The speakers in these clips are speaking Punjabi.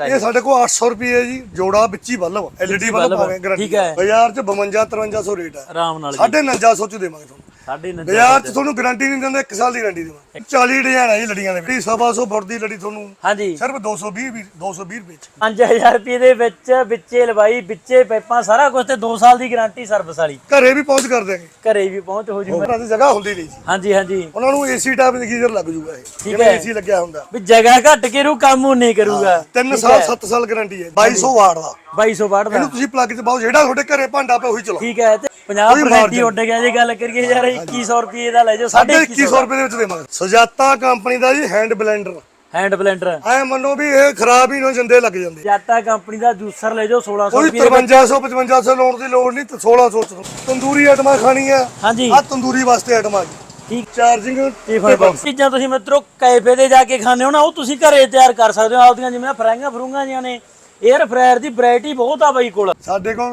ਇਹ ਸਾਡੇ ਕੋਲ 800 ਰੁਪਏ ਜੀ ਜੋੜਾ ਵਿੱਚ ਹੀ ਬੱਲਬ ਐਲਈਡੀ ਬੱਲਬ ਬੱਲਬ, ਪਾਵੇ ਗਾਰੰਟੀ ਠੀਕ ਹੈ। ਬਾਜ਼ਾਰ 'ਚ 52 5300 ਰੇਟ ਹੈ। ਆਰਾਮ ਨਾਲ ਜੀ। ਸਾਢੇ 4900 ਚ ਦੇਵਾਂਗੇ ਤੁਹਾਨੂੰ। ਸਾਢੇ ਨੰਜਾ ਬਾਜ਼ਾਰ 'ਚ ਤੁਹਾਨੂੰ ਗਾਰੰਟੀ ਨਹੀਂ ਦਿੰਦੇ 1 ਸਾਲ ਦੀ ਗਾਰੰਟੀ ਦੇਵਾਂਗੇ 40 ਡਿਜ਼ਾਈਨ ਹੈ ਜੀ ਲੜੀਆਂ ਦੇ ਵਿੱਚ ਸਵਾ ਸੌ ਫੁੱਟ ਦੀ ਲੜੀ ਤੁਹਾਨੂੰ ਹਾਂਜੀ। ਸਿਰਫ 220 ਵੀ 220 ਰੁਪਏ ਚ। 5000 ਰੁਪਏ ਦੇ ਵਿੱਚ ਵਿੱਚੇ ਲਵਾਈ ਵਿੱਚੇ ਪੈਪਾਂ ਸਾਰਾ ਕੁਝ ਤੇ 2 ਸਾਲ ਦੀ ਗਾਰੰਟੀ ਸਰਵਿਸ ਵਾਲੀ ਘਰੇ ਵੀ ਪਹੁੰਚ ਕਰ ਦੇਗੇ ਘਰੇ ਵੀ ਪਹੁੰਚ ਹੋ ਜੂ ਉਹਨਾਂ ਦੀ ਜਗ੍ਹਾ ਹੁੰਦੀ ਨਹੀਂ ਜੀ। ਹਾਂਜੀ ਹਾਂਜੀ। ਉਹਨਾਂ ਨੂੰ ਏਸੀ ਟਾਈਪ ਦੀ ਗੀਜ਼ਰ ਲੱਗ ਜੂਗਾ ਇਹ ਜਿਵੇਂ ਹੈ। ਏਸੀ ਲੱਗਿਆ ਹੁੰਦਾ। ਵੀ ਜਗ੍ਹਾ ਘੱਟ ਕੇ ਰੂ ਕੰਮ ਉਹਨੇ ਕਰੂਗਾ। 3 ਸਾਲ 7 ਸਾਲ ਗਾਰੰਟੀ ਹੈ। 2200 ਵਾਟ ਦਾ। 2200 ਵਾਟ ਦਾ। ਇਹਨੂੰ ਤੁਸੀਂ ਪਲੱਗ 'ਚ ਪਾਓ ਜਿਹੜਾ ਤੁਹਾਡੇ ਘਰੇ ਭਾਂਡਾ ਪਿਆ ਉਹੀ ਚਲਾਓ। ਠੀਕ ਹੈ ਤੇ 50% ਹੀ ਉੱਡ ਗਿਆ ਜੇ ਗੱਲ ਕਰੀਏ ਯਾਰ 2100 ਰੁਪਏ ਦਾ ਲੈ ਜਾਓ ਸਾਢੇ 2100 2100 ਰੁਪਏ ਦੇ ਵਿੱਚ ਦੇਵਾਂਗੇ ਸੁਜਾਤਾ ਕੰਪਨੀ ਦਾ ਜੀ ਹੈਂਡ ਬਲੈਂਡਰ ਹੈਂਡ ਬਲੈਂਡਰ ਐ ਮੰਨੋ ਵੀ ਇਹ ਖਰਾਬ ਹੀ ਨਾ ਜੰਦੇ ਲੱਗ ਜਾਂਦੇ। ਜਾਟਾ ਕੰਪਨੀ ਦਾ ਜੂਸਰ ਲੈ ਜਾਓ 1600 ਕੋਈ ਰੁਪਏ 5300 5500 ਲਾਉਣ ਦੀ ਲੋੜ ਨਹੀਂ ਤੇ 1600 ਚ। ਤੰਦੂਰੀ ਆਈਟਮਾਂ ਖਾਣੀਆਂ। ਹਾਂਜੀ। ਆ ਤੰਦੂਰੀ ਵਾਸਤੇ ਆਈਟਮਾਂ ਜੀ। ਠੀਕ। ਚਾਰਜਿੰਗ ਟੀਫਨ ਬਾਕਸ ਚੀਜ਼ਾਂ ਤੁਸੀਂ ਮਿੱਤਰੋ ਕੈਫੇ ਤੇ ਜਾ ਕੇ ਖਾਣੇ ਹੋ ਨਾ ਉਹ ਤੁਸੀਂ ਘਰੇ ਤਿਆਰ ਕਰ ਸਕਦੇ ਹੋ। ਆਪਦੀਆਂ ਜਿਵੇਂ ਫਰਾਈਆਂ ਫਰੂੰਗਾਂ ਜੀਆਂ ਨੇ 에ਅਰ ਫਰਾਇਰ ਦੀ ਵੈਰਾਈਟੀ ਬਹੁਤ ਆ ਬਾਈ ਕੋਲ। ਸਾਡੇ ਕੋਲ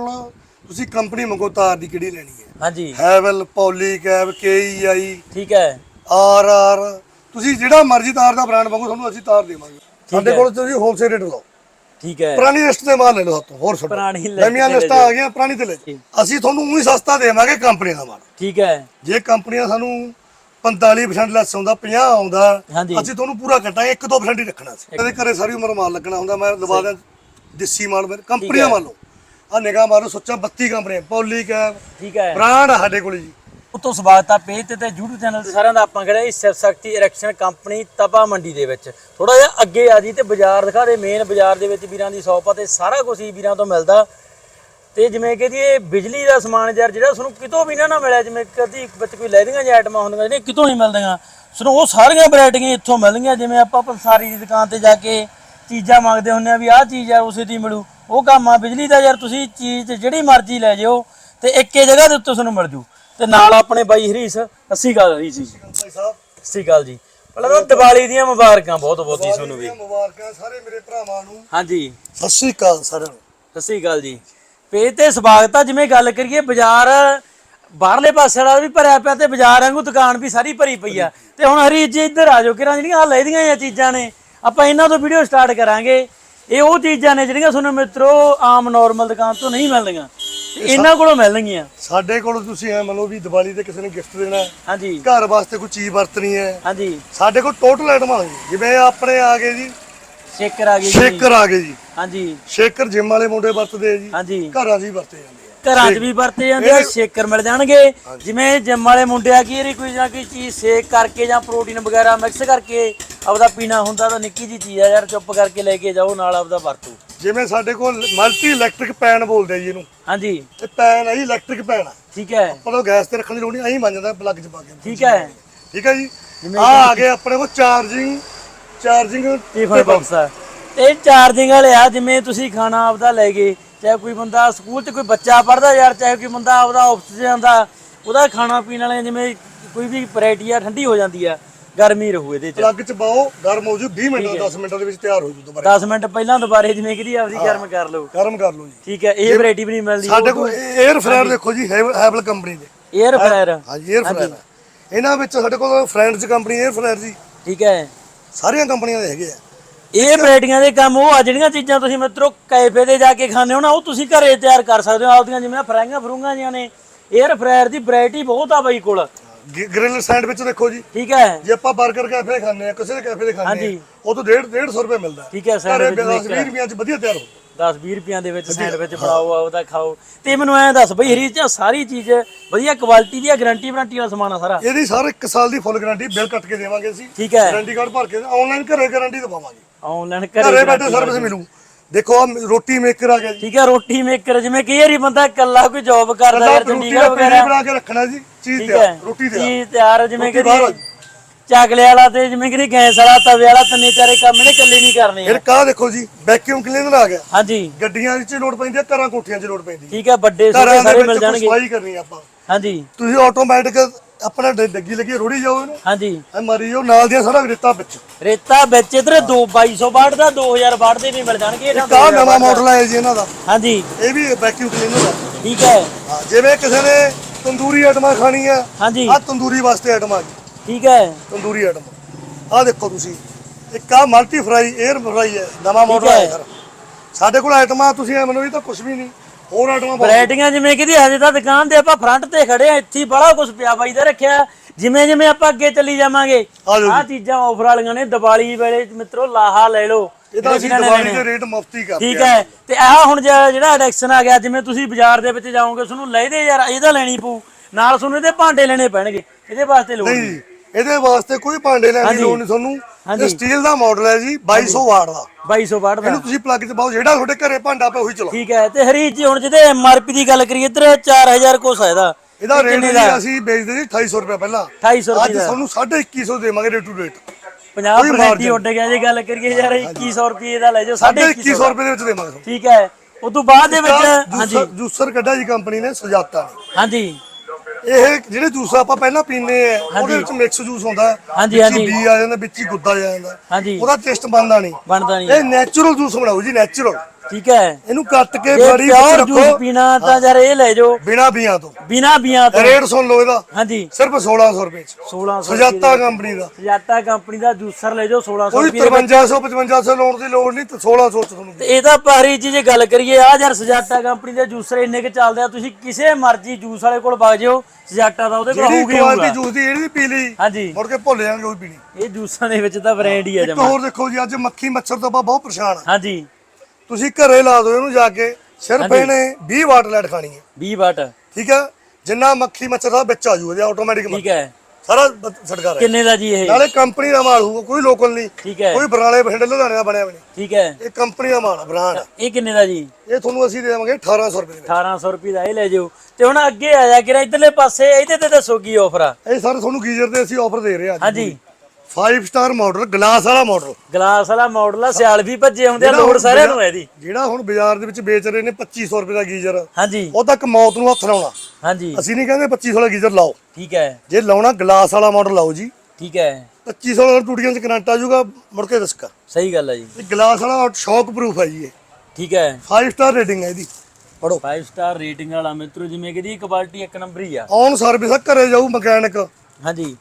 ਤੁਸੀਂ ਕੰਪਨੀ ਮੰਗੋ ਤਾਰ ਦੀ ਕਿਹੜੀ ਲੈਣੀ ਹੈ? ਹਾਂਜੀ। ਹੈਵਲ ਪੌਲੀਕੈਬ ਕੇਈਆਈ ਠੀਕ ਹੈ। R R. ਤੁਸੀਂ ਜਿਹੜਾ ਮਰਜ਼ੀ ਤਾਰ ਦਾ ਬ੍ਰਾਂਡ ਮੰਗੋ ਤੁਹਾਨੂੰ ਅਸੀਂ ਤਾਰ ਦੇਵਾਂਗੇ। ਸਾਡੇ ਕੋਲ ਤੁਸੀਂ ਹੋਲਸੇਲ ਰੇਟ ਲਓ। ਠੀਕ ਹੈ। ਪੁਰਾਣੀ ਲਿਸਟ ਤੇ ਮਾਲ ਲੈ ਲਓ ਸਾਤੋਂ ਹੋਰ ਛੱਡੋ। ਪੁਰਾਣੀ ਨਵੀਆਂ ਲਿਸਟਾਂ ਆ ਗਈਆਂ ਪੁਰਾਣੀ ਤੇ ਲੈ ਅਸੀਂ ਤੁਹਾਨੂੰ ਉਹੀ ਸਸਤਾ ਦੇਵਾਂਗੇ ਕੰਪਨੀ ਦਾ ਮਾਲ। ਠੀਕ ਹੈ। ਜੇ ਕੰਪਨੀਆਂ ਸਾਨੂੰ 45% ਲੈਸ ਆਉਂਦਾ 50 ਆਉਂਦਾ। ਅਸੀਂ ਤੁਹਾਨੂੰ ਪੂਰਾ ਘਟਾਂਗੇ 1-2% ਹੀ ਰੱਖਣਾ ਸੀ। ਇਹਦੇ ਘਰੇ ਸਾਰੀ ਉਮਰ ਮਾਲ ਲੱਗਣਾ ਹੁੰਦਾ ਮੈਂ ਲਵਾ ਦਿਆਂ ਦੇਸੀ ਮਾਲ ਮੇਰੇ ਕੰਪਨੀਆਂ ਵੱਲੋਂ ਆ ਨਿਗਾਹ ਮਾਰੋ ਸੋਚਾ 32 ਕੰਪਨੀਆਂ ਪੌਲੀਕੈਬ ਠੀਕ ਹੈ। ਬ੍ਰਾਂਡ ਆ ਸਾਡੇ ਕੋਲ ਜੀ। ਉਤੋਂ ਸਵਾਗਤ ਆ ਪੇਜ ਤੇ ਤੇ YouTube ਚੈਨਲ ਤੇ ਸਾਰਿਆਂ ਦਾ ਆਪਾਂ ਖੜੇ ਇਸ ਸ਼ਕਤੀ ਇਰੈਕਸ਼ਨ ਕੰਪਨੀ ਤਪਾ ਮੰਡੀ ਦੇ ਵਿੱਚ। ਥੋੜਾ ਜਿਹਾ ਅੱਗੇ ਆ ਜੀ ਤੇ ਬਾਜ਼ਾਰ ਦਿਖਾ ਦੇ ਮੇਨ ਬਾਜ਼ਾਰ ਦੇ ਵਿੱਚ ਵੀਰਾਂ ਦੀ ਸ਼ੌਪ ਆ ਤੇ ਸਾਰਾ ਕੁਝ ਹੀ ਵੀਰਾਂ ਤੋਂ ਮਿਲਦਾ। ਤੇ ਜਿਵੇਂ ਕਿ ਜੀ ਇਹ ਬਿਜਲੀ ਦਾ ਸਮਾਨ ਯਾਰ ਜਿਹੜਾ ਤੁਹਾਨੂੰ ਕਿਤੋਂ ਵੀ ਨਾ ਨਾ ਮਿਲਿਆ ਜਿਵੇਂ ਕਦੀ ਵਿੱਚ ਕੋਈ ਲੈਦੀਆਂ ਜਾਂ ਆਈਟਮਾਂ ਹੁੰਦੀਆਂ ਜਿਹੜੀਆਂ ਕਿਤੋਂ ਨਹੀਂ ਮਿਲਦੀਆਂ। ਤੁਹਾਨੂੰ ਉਹ ਸਾਰੀਆਂ ਵੈਰਾਈਟੀਆਂ ਇੱਥੋਂ ਮਿਲਣਗੀਆਂ ਜਿਵੇਂ ਆਪਾਂ ਪੰਸਾਰੀ ਦੀ ਦੁਕਾਨ ਤੇ ਜਾ ਕੇ ਚੀਜ਼ਾਂ ਮੰਗਦੇ ਹੁੰਦੇ ਆ ਵੀ ਆਹ ਚੀਜ਼ ਆ ਉਸੇ ਦੀ ਮਿਲੂ। ਉਹ ਕੰਮ ਆ ਬਿਜਲੀ ਦਾ ਯਾਰ ਤੁਸੀਂ ਚੀਜ਼ ਜਿਹੜੀ ਮਰਜ਼ੀ ਲੈ ਜਿਓ ਤੇ ਇੱਕੇ ਜਗ੍ਹਾ ਦੇ ਉੱਤੇ ਤੁਹਾਨੂੰ ਮਿਲ ਜੂ। ਤੇ ਨਾਲ ਆਪਣੇ ਬਾਈ ਹਰੀਸ 80 ਗੱਲ ਹਰੀਸ ਜੀ। ਭਾਈ ਸਾਹਿਬ। 80 ਗੱਲ ਜੀ। ਪਹਿਲਾਂ ਤਾਂ ਦੀਵਾਲੀ ਦੀਆਂ ਮੁਬਾਰਕਾਂ ਬਹੁਤ ਬਹੁਤ ਜੀ ਤੁਹਾਨੂੰ ਵੀ। ਮੁਬਾਰਕਾਂ ਸਾਰੇ ਮੇਰੇ ਭਰਾਵਾਂ ਨੂੰ। ਹਾਂਜੀ। ਸਤਿ ਸ਼੍ਰੀ ਅਕਾਲ ਸਾਰਿਆਂ ਨੂੰ। ਸਤਿ ਸ੍ਰੀ ਅਕਾਲ ਜੀ। ਪੇਜ ਤੇ ਸਵਾਗਤ ਆ ਜਿਵੇਂ ਗੱਲ ਕਰੀਏ ਬਾਜ਼ਾਰ ਬਾਹਰਲੇ ਪਾਸੇ ਵਾਲਾ ਵੀ ਭਰਿਆ ਪਿਆ ਤੇ ਬਾਜ਼ਾਰ ਵਾਂਗੂ ਦੁਕਾਨ ਵੀ ਸਾਰੀ ਭਰੀ ਪਈ ਆ। ਤੇ ਹੁਣ ਹਰੀਜ ਜੀ ਇੱਧਰ ਆ ਜਾਓ ਕਿਰਾਂ ਜਿਹੜੀਆਂ ਆ ਲੈਦੀਆਂ ਇਹ ਚੀਜ਼ਾਂ ਨੇ। ਆਪਾਂ ਇਹਨਾਂ ਤੋਂ ਵੀਡੀਓ ਸਟਾਰਟ ਕਰਾਂਗੇ। ਇਹ ਉਹ ਚੀਜ਼ਾਂ ਨੇ ਜਿਹੜੀਆਂ ਤੁਹਾਨੂੰ ਮਿੱਤਰੋ ਆਮ ਨਾਰਮਲ ਦੁਕਾਨ ਤੋਂ ਨਹੀਂ ਮਿਲਦੀਆਂ ਤੇ ਇਹਨਾਂ ਕੋਲੋਂ ਮਿਲਣਗੀਆਂ। ਸਾਡੇ ਕੋਲ ਤੁਸੀਂ ਐ ਮੰਨੋ ਵੀ ਦੀਵਾਲੀ ਤੇ ਕਿਸੇ ਨੇ ਗਿਫਟ ਦੇਣਾ ਹੈ, ਹਾਂਜੀ। ਘਰ ਵਾਸਤੇ ਕੋਈ ਚੀਜ਼ ਵਰਤਣੀ ਹੈ। ਹਾਂਜੀ। ਸਾਡੇ ਕੋਲ ਟੋਟਲ ਆਈਟਮਾਂ ਜੀ ਜਿਵੇਂ ਆਪਣੇ ਆ ਗਏ ਜੀ। ਸ਼ੇਕਰ ਆ ਗਈ ਜੀ। ਸ਼ੇਕਰ ਆ ਗਏ ਜੀ। ਹਾਂਜੀ। ਸ਼ੇਕਰ ਜਿਮ ਵਾਲੇ ਮੁੰਡੇ ਵਰਤਦੇ ਆ ਜੀ। ਹਾਂਜੀ। ਘਰਾਂ 'ਚ ਹੀ ਵਰਤੇ ਜਾਂਦੇ ਆ। ਘਰਾਂ 'ਚ ਵੀ ਵਰਤੇ ਜਾਂਦੇ ਆ ਸ਼ੇਕਰ ਮਿਲ ਜਾਣਗੇ। ਜਿਵੇਂ ਜਿਮ ਵਾਲੇ ਮੁੰਡੇ ਆ ਕੀ ਇਹਦੀ ਕੋਈ ਨਾ ਕੋਈ ਚੀਜ਼ ਸ਼ੇਕ ਕਰਕੇ ਜਾਂ ਪ੍ਰੋਟੀਨ ਵਗੈਰਾ ਮਿਕਸ ਕਰਕੇ ਆਪਦਾ ਪੀਣਾ ਹੁੰਦਾ ਤਾਂ ਨਿੱਕੀ ਜੀ ਚੀਜ਼ ਆ ਯਾਰ ਚੁੱਪ ਕਰਕੇ ਲੈ ਕੇ ਜਾਓ ਨਾਲ ਆਪਦਾ ਵਰਤੋ। ਜਿਵੇਂ ਸਾਡੇ ਕੋਲ ਮਲਟੀ ਇਲੈਕਟ੍ਰਿਕ ਪੈਨ ਬੋਲਦੇ ਆ ਜੀ ਇਹਨੂੰ। ਹਾਂਜੀ। ਇਹ ਪੈਨ ਹੈ ਜੀ ਇਲੈਕਟ੍ਰਿਕ ਪੈਨ ਆ। ਠੀਕ ਹੈ। ਆਪਾਂ ਗੈਸ ਤੇ ਰੱਖਣ ਦੀ ਲੋੜ ਨਹੀਂ ਐਂ ਬਣ ਜਾਂਦਾ ਪਲੱਗ 'ਚ ਪਾ ਕੇ। ਠੀਕ ਹੈ। ਠੀਕ ਹੈ ਜੀ। ਆ ਆ ਗਏ ਆਪਣੇ ਕੋਲ ਚਾਰਜਿੰਗ ਚਾਰਜਿੰਗ ਟੀਫਨ ਬਾਕਸ ਆ। ਇਹ ਚਾਰਜਿੰਗ ਵਾਲੇ ਆ ਜਿਵੇਂ ਤੁਸੀਂ ਖਾਣਾ ਆਪਦਾ ਲੈ ਗਏ ਚਾਹੇ ਕੋਈ ਬੰਦਾ ਸਕੂਲ 'ਚ ਕੋਈ ਬੱਚਾ ਪੜਦਾ ਯਾਰ ਚਾਹੇ ਕੋਈ ਬੰਦਾ ਆਪਦਾ ਆਫਿਸ ਜਾਂਦਾ ਉਹਦਾ ਖਾਣਾ ਪੀਣ ਵਾਲੇ ਜਿਵੇਂ ਕੋਈ ਵੀ ਵੈਰਾਈਟੀ ਆ ਠੰਡੀ ਹੋ ਜਾਂਦੀ ਆ ਗਰਮੀ ਰਹੂ ਇਹਦੇ 'ਚ। ਪਲੱਗ ਚ ਪਾਓ ਗਰਮ ਹੋ ਜੂ 20 ਮਿੰਟ 10 ਮਿੰਟਾਂ ਦੇ ਵਿੱਚ ਤਿਆਰ ਹੋ ਜੂ ਦੁਬਾਰਾ। 10 ਮਿੰਟ ਪਹਿਲਾਂ ਦੁਬਾਰੇ ਜਿਵੇਂ ਕਿਹਦੀ ਆਪਦੀ ਗਰਮ ਕਰ ਲਓ। ਗਰਮ ਕਰ ਲਓ ਜੀ। ਠੀਕ ਹੈ ਇਹ ਵੈਰਾਈਟੀ ਵੀ ਨਹੀਂ ਮਿਲਦੀ। ਸਾਡੇ ਕੋਲ 에ਅਰ ਫਰਾਇਰ ਦੇਖੋ ਜੀ ਹੈਵਲ ਕੰਪਨੀ ਦੇ। 에ਅਰ ਫਰਾਇਰ ਹਾਂਜੀ 에ਅਰ ਫਰਾਇਰ ਇਹਨਾਂ ਵਿੱਚ ਸਾਡੇ ਕੋਲ ਫਰੈਂਡਸ ਕੰਪਨੀ 에ਅਰ ਫਰਾਇਰ ਜੀ। ਠੀਕ ਹੈ। ਸਾਰੀਆਂ ਕੰਪਨੀਆਂ ਦੇ ਹੈਗੇ ਆ। ਇਹ ਵੈਰਾਈਟੀਆਂ ਦੇ ਕੰਮ ਉਹ ਆ ਜਿਹੜੀਆਂ ਚੀਜ਼ਾਂ ਤੁਸੀਂ ਮਿੱਤਰੋ ਕੈਫੇ ਤੇ ਜਾ ਕੇ ਖਾਂਦੇ ਹੋ ਨਾ ਉਹ ਤੁਸੀਂ ਘਰੇ ਤਿਆਰ ਕਰ ਸਕਦੇ ਹੋ ਆਪਦੀਆਂ ਜਿਵੇਂ ਫਰਾਈਆਂ ਫਰੂੰਗਾਂ ਜੀਆਂ ਨੇ 에ਅਰ ਫਰਾਇਰ ਦੀ ਵੈਰਾਈਟੀ ਬਹੁਤ ਆ ਬਾਈ ਕੋਲ। ਗ੍ਰਿਲ ਸੈਂਡਵਿਚ ਦੇਖੋ ਜੀ। ਠੀਕ ਹੈ। ਜੇ ਆਪਾਂ 버ਗਰ ਕੈਫੇ ਖਾਂਦੇ ਆ ਕਿਸੇ ਦੇ ਕੈਫੇ ਦੇ ਖਾਂਦੇ ਹਾਂਜੀ। ਆ ਉਹ ਤੋਂ 1.5 150 ਰੁਪਏ ਮਿਲਦਾ। ਠੀਕ ਹੈ ਸੈਂਡਵਿਚ 10 20 ਰੁਪਏ ਚ ਵਧੀਆ ਤਿਆਰ ਹੋ 10 20 ਰੁਪਿਆਂ ਦੇ ਵਿੱਚ ਸੈਂਡਵਿਚ ਬਣਾਓ ਆਪਦਾ ਖਾਓ। ਤੇ ਮੈਨੂੰ ਐਂ ਦੱਸ ਬਈ ਹਰੀ ਚ ਸਾਰੀ ਚੀਜ਼ ਵਧੀਆ ਕੁਆਲਿਟੀ ਦੀ ਆ ਗਾਰੰਟੀ ਵਾਰੰਟੀ ਵਾਲਾ ਸਮਾਨ ਆ ਸਾਰਾ। ਇਹਦੀ ਸਾਰੇ 1 ਸਾਲ ਦੀ ਫੁੱਲ ਗਾਰੰਟੀ ਬਿੱਲ ਕੱਟ ਕੇ ਦੇਵਾਂਗੇ ਅਸੀਂ। ਠੀਕ ਹੈ। ਗਾਰੰਟੀ ਕਾਰਡ ਭਰ ਕੇ ਆਨਲਾਈਨ ਘਰੇ ਗਾਰੰਟੀ ਦਵਾਵਾਂਗੇ। ਆਨਲਾਈਨ ਘਰੇ ਬੈਠੇ ਸਰਵਿਸ ਮਿਲੂ। ਦੇਖੋ ਆ ਰੋਟੀ ਮੇਕਰ ਆ ਗਿਆ ਜੀ। ਠੀਕ ਹੈ ਰੋਟੀ ਮੇਕਰ ਜਿਵੇਂ ਕਈ ਵਾਰੀ ਬੰਦਾ ਇਕੱਲਾ ਕੋਈ ਜੌਬ ਕਰਦਾ ਯਾਰ ਚੰਡੀਗੜ੍ਹ ਵਗੈਰਾ। ਬਣਾ ਕੇ ਰੱਖਣਾ ਜੀ ਚੀਜ਼ ਤਿਆਰ ਹੈ ਰੋਟੀ ਤਿਆਰ। ਚੀਜ਼ ਤਿਆਰ ਜਿਵੇਂ ਕਿ। ਚਾਕਲੇ ਵਾਲਾ ਤੇ ਜਿਵੇਂ ਕਿ ਗੈਸ ਵਾਲਾ ਤਵੇ ਵਾਲਾ ਤੰਨੇ ਚਾਰੇ ਕੰਮ ਇਹਨੇ ਇਕੱਲੇ ਨਹੀਂ ਕਰਨੇ। ਫਿਰ ਕਾ ਦੇਖੋ ਜੀ ਵੈਕਿਊਮ ਕਲੀਨਰ ਆ ਗਿਆ। ਹਾਂਜੀ। ਗੱਡੀਆਂ ਵਿੱਚ ਲੋਡ ਪੈਂਦੀ ਆ ਘਰਾਂ ਕੋਠੀਆਂ 'ਚ ਲੋਡ ਪੈਂਦੀ। ਠੀਕ ਹੈ ਵੱਡੇ ਸਾਰੇ ਮਿਲ ਜਾਣਗੇ। ਸਫ਼ਾਈ ਕਰਨੀ ਆਪਾਂ। ਹਾਂਜੀ। ਤੁਸੀਂ ਆਟੋਮੈਟਿਕ ਆਪਣਾ ਡ- ਡੱਗੀ ਲੱਗੀ ਰੋੜੀ ਜਾਓ ਇਹਨੂੰ। ਹਾਂਜੀ। ਐ ਮਾਰੀ ਜਾਓ ਨਾਲ ਦੀਆਂ ਸਾਰਾ ਰੇਤਾ ਵਿੱਚ। ਰੇਤਾ ਵਿੱਚ ਇਧਰ 2 2200 ਵਾਟ ਦਾ 2000 ਵਾਟ ਦੇ ਵੀ ਮਿਲ ਜਾਣਗੇ ਇਹਨਾਂ ਕਾ ਦੇ। ਨਵਾਂ ਮਾਡਲ ਆਇਆ ਜੀ ਇਹਨਾਂ ਦਾ। ਹਾਂਜੀ। ਇਹ ਵੀ ਵੈਕਿਊਮ ਕਲੀਨਰ ਆ ਠੀਕ ਹੈ। ਹਾਂ, ਜਿਵੇਂ ਕਿਸੇ ਨੇ ਤੰਦੂਰੀ ਆਈਟਮਾਂ ਖਾਣੀ ਆ ਹਾਂਜੀ। ਆ ਤੰਦੂਰੀ ਵਾਸਤੇ ਆਈਟਮਾਂ ਜੀ। ਠੀਕ ਹੈ। ਤੰਦੂਰੀ ਆਈਟਮ। ਆ ਦੇਖੋ ਤੁਸੀਂ। ਇੱਕ ਆ ਮਲਟੀ ਫਰਾਈ 에ਅਰ ਫਰਾਈ ਹੈ ਨਵਾਂ ਮਾਡਲ ਹੈ। ਆਇਆ ਸਰ। ਸਾਡੇ ਕੋਲ ਆਈਟਮਾਂ ਤੁਸੀਂ ਐ ਮੰਨੋ ਇਹ ਤਾਂ ਕੁਝ ਵੀ ਨਹੀਂ। ਹੋਰ ਬਹੁਤ ਵੈਰਾਈਟੀਆਂ ਜਿਵੇਂ ਕਿ ਹਜੇ ਤਾਂ ਦੁਕਾਨ ਤੇ ਆਪਾਂ ਫਰੰਟ ਤੇ ਖੜੇ ਆ ਇੱਥੇ ਬੜਾ ਕੁਝ ਪਿਆ ਬਾਈ ਦਾ ਰੱਖਿਆ ਜਿਵੇਂ ਜਿਵੇਂ ਆਪਾਂ ਅੱਗੇ ਚੱਲੀ ਜਾਵਾਂਗੇ ਆ ਜਾਓ ਆਹ ਚੀਜ਼ਾਂ ਆਫਰ ਵਾਲੀਆਂ ਨੇ ਦੀਵਾਲੀ ਵੇਲੇ ਮਿੱਤਰੋ ਲਾਹਾ ਲੈ ਲਓ। ਇਹ ਤਾਂ ਅਸੀਂ ਦੀਵਾਲੀ। ਦੇ ਰੇਟ ਮੁਫਤੀ ਕਰਦੇ ਠੀਕ ਹੈ ਤੇ ਆਹ ਹੁਣ ਜਿਹੜਾ ਐਡੈਕਸ਼ਨ ਆ ਗਿਆ ਜਿਵੇਂ ਤੁਸੀਂ ਬਾਜ਼ਾਰ ਦੇ ਵਿੱਚ ਜਾਓਗੇ ਤੁਹਾਨੂੰ ਲੈਦੇ ਯਾਰ ਇਹਦਾ ਲੈਣੀ ਪਊ। ਨਾਲ ਤੁਹਾਨੂੰ ਇਹਦੇ ਭਾਂਡੇ ਲੈਣੇ ਪੈਣਗੇ ਇਹਦੇ ਵਾਸਤੇ ਲੋੜ ਨਹੀਂ ਇਹਦੇ ਵਾਸਤੇ ਕੋਈ ਭਾਂਡੇ ਲੈਣ ਦੀ ਲੋੜ ਨਹੀਂ ਤੁਹਾਨੂੰ। ਇਹ ਸਟੀਲ ਦਾ ਮਾਡਲ ਹੈ ਜੀ 2200 ਵਾਟ ਦਾ। 2200 ਵਾਟ ਦਾ। ਇਹਨੂੰ ਤੁਸੀਂ ਪਲੱਗ 'ਚ ਪਾਓ ਜਿਹੜਾ ਤੁਹਾਡੇ ਘਰੇ ਭਾਂਡਾ ਪਿਆ ਉਹੀ ਚਲਾਓ। ਠੀਕ ਹੈ ਤੇ ਹਰੀ ਜੀ ਹੁਣ ਜਿਹਦੇ ਐਮਆਰਪੀ ਦੀ ਗੱਲ ਕਰੀਏ ਇੱਧਰ 4000 ਕੋਸ ਹੈ ਇਹਦਾ। ਇਹਦਾ ਰੇਟ ਜੀ ਅਸੀਂ ਵੇਚਦੇ ਜੀ 2800 ਰੁਪਏ ਪਹਿਲਾਂ। 2800 ਰੁਪਏ ਅੱਜ ਤੁਹਾਨੂੰ 2150 ਦੇਵਾਂਗੇ ਰੇਟ ਟੂ ਰੇਟ 50% ਹੀ ਉੱਡ ਗਿਆ ਜੇ ਗੱਲ ਕਰੀਏ ਯਾਰ 2100 ਰੁਪਏ ਦਾ ਲੈ ਜਾਓ 2150 2100 ਰੁਪਏ ਦੇ ਵਿੱਚ ਦੇਵਾਂਗੇ ਤੁਹਾਨੂੰ। ਠੀਕ ਹੈ ਉਸ ਤੋਂ ਬਾਅਦ ਦੇ ਵਿੱਚ ਹਾਂਜੀ। ਜੂਸਰ ਜੂਸਰ ਕੱਢਿਆ ਜੀ ਕੰਪਨੀ ਨੇ ਸੁਜਾਤਾ ਨੇ। ਹਾਂਜੀ। ਇਹ ਜਿਹੜੇ ਜੂਸ ਆਪਾਂ ਪਹਿਲਾਂ ਪੀਨੇ ਆ ਉਹਦੇ ਵਿੱਚ ਮਿਕਸ ਜੂਸ ਹੁੰਦਾ। ਹੈ। ਹਾਂਜੀ, ਵਿੱਚ ਹੀ ਹਾਂਜੀ। ਬੀ ਆ ਜਾਂਦਾ ਵਿੱਚ ਹੀ ਗੁੱਦਾ ਆ ਜਾਂਦਾ। ਹਾਂਜੀ। ਉਹਦਾ ਟੇਸਟ ਬਣਦਾ ਨਹੀਂ। ਬਣਦਾ ਨਹੀਂ। ਇਹ ਨੈਚੁਰਲ ਜੂਸ ਬਣਾਓ ਜੀ ਨੈਚੁਰਲ ਠੀਕ ਹੈ? ਇਹਨੂੰ ਕੱਟ ਕੇ ਜੇ ਬੜੀ ਪਿਓਰ ਵਿੱਚ ਜੂਸ ਰੱਖੋ। ਪੀਣਾ ਤਾਂ ਯਾਰ ਇਹ ਲੈ ਜਾਓ। ਬਿਨਾ ਬੀਆਂ ਤੋਂ। ਬਿਨਾ ਬੀਆਂ ਤੋਂ। ਰੇਟ ਸੁਣ ਲਓ ਇਹਦਾ। ਹਾਂਜੀ। ਸਿਰਫ 1600 ਰੁਪਏ ਚ। 1600 ਸੁਜਾਤਾ ਕੰਪਨੀ ਦਾ। ਸਜਾਤਾ ਕੰਪਨੀ ਦਾ ਜੂਸਰ ਲੈ ਜਾਓ 1600 ਕੋਈ ਰੁਪਏ 5300 5500 ਲਾਉਣ ਦੀ ਲੋੜ ਨਹੀਂ ਤੇ 1600 ਚ ਤੁਹਾਨੂੰ ਤੇ ਇਹਦਾ ਭਾਰੀ ਜੀ ਜੇ ਗੱਲ ਕਰੀਏ ਆ ਯਾਰ ਸਜਾਤਾ ਕੰਪਨੀ ਦੇ ਜੂਸਰ ਇੰਨੇ ਕਿ ਚੱਲਦੇ ਆ ਤੁਸੀਂ ਕਿਸੇ ਮਰਜ਼ੀ ਜੂਸ ਵਾਲੇ ਕੋਲ ਵਗ ਜਿਓ ਸਜਾਤਾ ਦਾ ਉਹਦੇ ਕੋਲ ਜਿਹੜੀ ਹੋਊਗੀ ਕੁਆਲਿਟੀ ਹੋਊਗਾ ਜੂਸ ਦੀ ਇਹਦੀ ਪੀ ਲਈ ਹਾਂਜੀ। ਮੁੜ ਕੇ ਭੁੱਲ ਜਾਣਗੇ ਉਹ ਵੀ ਪੀਣੀ। ਇਹ ਜੂਸਾਂ ਦੇ ਵਿੱਚ ਤਾਂ ਬ੍ਰਾਂਡ ਹੀ ਆ ਇੱਕ ਜਮਾ। ਹੋਰ ਦੇਖੋ ਜੀ ਅੱਜ ਮੱਖੀ ਮੱਛਰ ਤੋਂ ਆਪਾਂ ਬਹੁਤ ਪਰੇਸ਼ਾਨ ਆ। ਹਾਂਜੀ। ਤੁਸੀਂ ਘਰੇ ਲਾ ਦਿਓ ਇਹਨੂੰ ਜਾ ਕੇ। ਸਿਰਫ ਇਹਨੇ 20 ਵਾਟ ਲਾਈਟ ਖਾਣੀ ਹੈ। 20 ਵਾਟ। ਠੀਕ ਹੈ? ਜਿੰਨਾ ਮੱਖੀ ਮੱਛਰ ਦਾ ਵਿੱਚ ਆ ਜੂ ਇਹਦੇ ਆਟੋਮੈਟਿਕ ਠੀਕ ਹੈ। ਸਾਰਾ ਬ- ਛਟਕਾ ਰਿਹਾ ਕਿੰਨੇ ਦਾ ਜੀ ਇਹ? ਨਾਲੇ ਕੰਪਨੀ ਦਾ ਮਾਲ ਹੋਊਗਾ ਕੋਈ ਲੋਕਲ ਨਹੀਂ। ਠੀਕ ਹੈ। ਕੋਈ ਬਰਨਾਲੇ ਬਠਿੰਡੇ ਲੁਧਿਆਣੇ ਦਾ ਬਣਿਆ ਨਹੀਂ। ਠੀਕ ਹੈ। ਇਹ ਕੰਪਨੀ ਦਾ ਮਾਲ ਬ੍ਰਾਂਡ ਇਹ ਕਿੰਨੇ ਦਾ ਜੀ? ਇਹ ਤੁਹਾਨੂੰ ਅਸੀਂ ਦੇ ਦੇਵਾਂਗੇ 1800 ਰੁਪਏ ਦੇ ਵਿੱਚ। 1800 ਰੁਪਏ ਦਾ ਇਹ ਲੈ ਜਾਓ। ਤੇ ਹੁਣ ਅੱਗੇ ਆ ਜਾ ਕਿਰਾ ਇਧਰਲੇ ਪਾਸੇ ਇਹਦੇ ਤੇ ਦੱਸੋ ਕੀ ਆਫਰ ਆ। ਇਹ ਸਰ ਤੁਹਾਨੂੰ ਗੀਜ਼ਰ ਦੇ ਅਸੀਂ ਆਫਰ ਦੇ ਰਹੇ ਹਾਂ ਹਾਂਜੀ। 5 ਸਟਾਰ ਮਾਡਲ ਗਲਾਸ ਵਾਲਾ ਮਾਡਲ ਗਲਾਸ ਵਾਲਾ ਮਾਡਲ ਆ ਸਿਆਲ ਵੀ ਭੱਜੇ ਆਉਂਦੇ ਆ ਲੋੜ ਸਾਰਿਆਂ ਨੂੰ ਇਹਦੀ। ਜਿਹੜਾ ਹੁਣ ਬਾਜ਼ਾਰ ਦੇ ਵਿੱਚ ਵੇਚ ਰਹੇ ਨੇ 2500 ਰੁਪਏ ਦਾ ਗੀਜ਼ਰ ਹਾਂਜੀ। ਉਹ ਤੱਕ ਮੌਤ ਨੂੰ ਹੱਥ ਲਾਉਣਾ। ਹਾਂਜੀ। ਅਸੀਂ ਨਹੀਂ ਕਹਿੰਦੇ 2500 ਵਾਲਾ ਗੀਜ਼ਰ ਲਾਓ। ਠੀਕ ਹੈ। ਜੇ ਲਾਉਣਾ ਗਲਾਸ ਵਾਲਾ ਮਾਡਲ ਲਾਓ ਜੀ। ਠੀਕ ਹੈ। 2500 ਵਾਲਾ ਟੂਟੀਆਂ ਚ ਕਰੰਟ ਆ ਜਾਊਗਾ ਮੁੜ ਕੇ ਰਿਸਕ ਸਹੀ ਗੱਲ ਹੈ ਜੀ। ਗਲਾਸ ਵਾਲਾ ਸ਼ੌਕ ਪ੍ਰੂਫ ਹੈ ਜੀ ਇਹ। ਠੀਕ ਹੈ। 5 ਸਟਾਰ ਰੇਟਿੰਗ ਹੈ ਇਹਦੀ। ਪੜੋ 5 ਸਟਾਰ ਰੇਟਿੰਗ ਵਾਲਾ ਮਿੱਤਰੋ ਜਿਵੇਂ ਕਿ ਦੀ ਕੁਆਲਿਟੀ ਇੱਕ ਨੰਬਰ ਹੀ ਆ। ਔਨ ਸਰਵਿਸ ਘਰੇ ਜਾਊ ਮਕੈਨਿਕ। ਹਾਂਜੀ।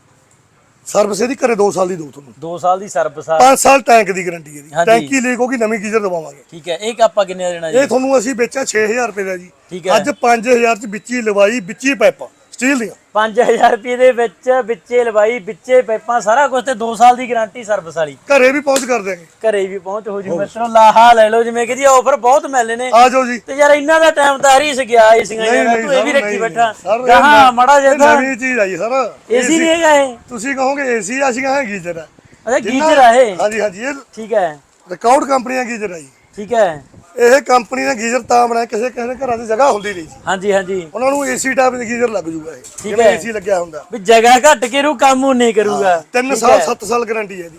ਸਰਵਿਸ ਇਹਦੀ ਘਰੇ 2 ਸਾਲ ਦੀ ਦਊ ਤੁਹਾਨੂੰ। 2 ਸਾਲ ਦੀ ਸਰਵਿਸ ਆ। 5 ਸਾਲ ਟੈਂਕ ਦੀ ਗਾਰੰਟੀ ਹੈ ਜੀ ਹਾਂਜੀ। ਟੈਂਕੀ ਲੀਕ ਹੋਗੀ ਨਵੀਂ ਗੀਜ਼ਰ ਦਵਾਵਾਂਗੇ। ਠੀਕ ਹੈ ਇਹ ਕੱਪਾ ਕਿੰਨੇ ਦਾ ਦੇਣਾ ਜੀ? ਇਹ ਤੁਹਾਨੂੰ ਅਸੀਂ ਵੇਚਿਆ 6000 ਰੁਪਏ ਦਾ ਜੀ। ਠੀਕ ਹੈ। ਅੱਜ 5000 ਚ ਵਿੱਚ ਲਵਾਈ ਵਿੱਚ ਪਾਈਪਾਂ ਸਟੀਲ ਦੀਆਂ। 5000 ਰੁਪਏ ਦੇ ਵਿੱਚ ਵਿੱਚੇ ਲਵਾਈ ਵਿੱਚੇ ਪੈਪਾਂ ਸਾਰਾ ਕੁਝ ਤੇ 2 ਸਾਲ ਦੀ ਗਾਰੰਟੀ ਸਰਵਿਸ ਵਾਲੀ। ਘਰੇ ਵੀ ਪਹੁੰਚ ਕਰ ਦੇਗੇ ਘਰੇ ਵੀ ਪਹੁੰਚ ਹੋ ਜੂ ਮਿੱਤਰੋ ਲਾਹਾ ਲੈ ਲਓ ਜਿਵੇਂ ਕਿ ਜੀ ਆਫਰ ਬਹੁਤ ਮਿਲਨੇ ਨੇ। ਆ ਜਾਓ ਜੀ। ਤੇ ਯਾਰ ਇਹਨਾਂ ਦਾ ਟਾਈਮ ਤਾਂ ਹਰੀ ਗਿਆ ਏਸੀਆਂ ਯਾਰ ਤੂੰ ਇਹ ਵੀ ਰੱਖੀ ਬੈਠਾ। ਗਾਹਾਂ ਮੜਾ ਜਿਹਾ ਨਵੀਂ ਚੀਜ਼ ਆਈ ਸਰ। ਏਸੀ ਨਹੀਂ ਹੈਗਾ ਇਹ। ਤੁਸੀਂ ਕਹੋਗੇ ਏਸੀ ਅਸੀਂ ਕਹਾਂ ਗੀਜ਼ਰ। ਹੈ ਅੱਛਾ ਗੀਜ਼ਰ ਆ ਇਹ। ਹਾਂਜੀ ਹਾਂਜੀ ਇਹ ਠੀਕ ਹੈ। ਰਿਕਾਰਡ ਕੰਪਨੀ ਦਾ ਗੀਜ਼ਰ ਹੈ ਠੀਕ ਹੈ। ਇਹ ਕੰਪਨੀ ਨੇ ਗੀਜ਼ਰ ਤਾਂ ਬਣਾਇਆ ਕਿਸੇ ਕਿਸੇ ਦੇ ਘਰਾਂ 'ਚ ਜਗ੍ਹਾ ਹੁੰਦੀ ਨਹੀਂ ਜੀ ਹਾਂਜੀ ਹਾਂਜੀ। ਉਹਨਾਂ ਨੂੰ ਏਸੀ ਟਾਈਪ ਦੇ ਗੀਜ਼ਰ ਲੱਗ ਜੂਗਾ ਇਹ ਜਿਵੇਂ ਹੈ। ਏਸੀ ਲੱਗਿਆ ਹੁੰਦਾ। ਵੀ ਜਗ੍ਹਾ ਘੱਟ ਕੇ ਰੂ ਕੰਮ ਉਹ ਨਹੀਂ ਕਰੂਗਾ 3 ਸਾਲ 7 ਸਾਲ ਗਾਰੰਟੀ ਹੈ ਜੀ।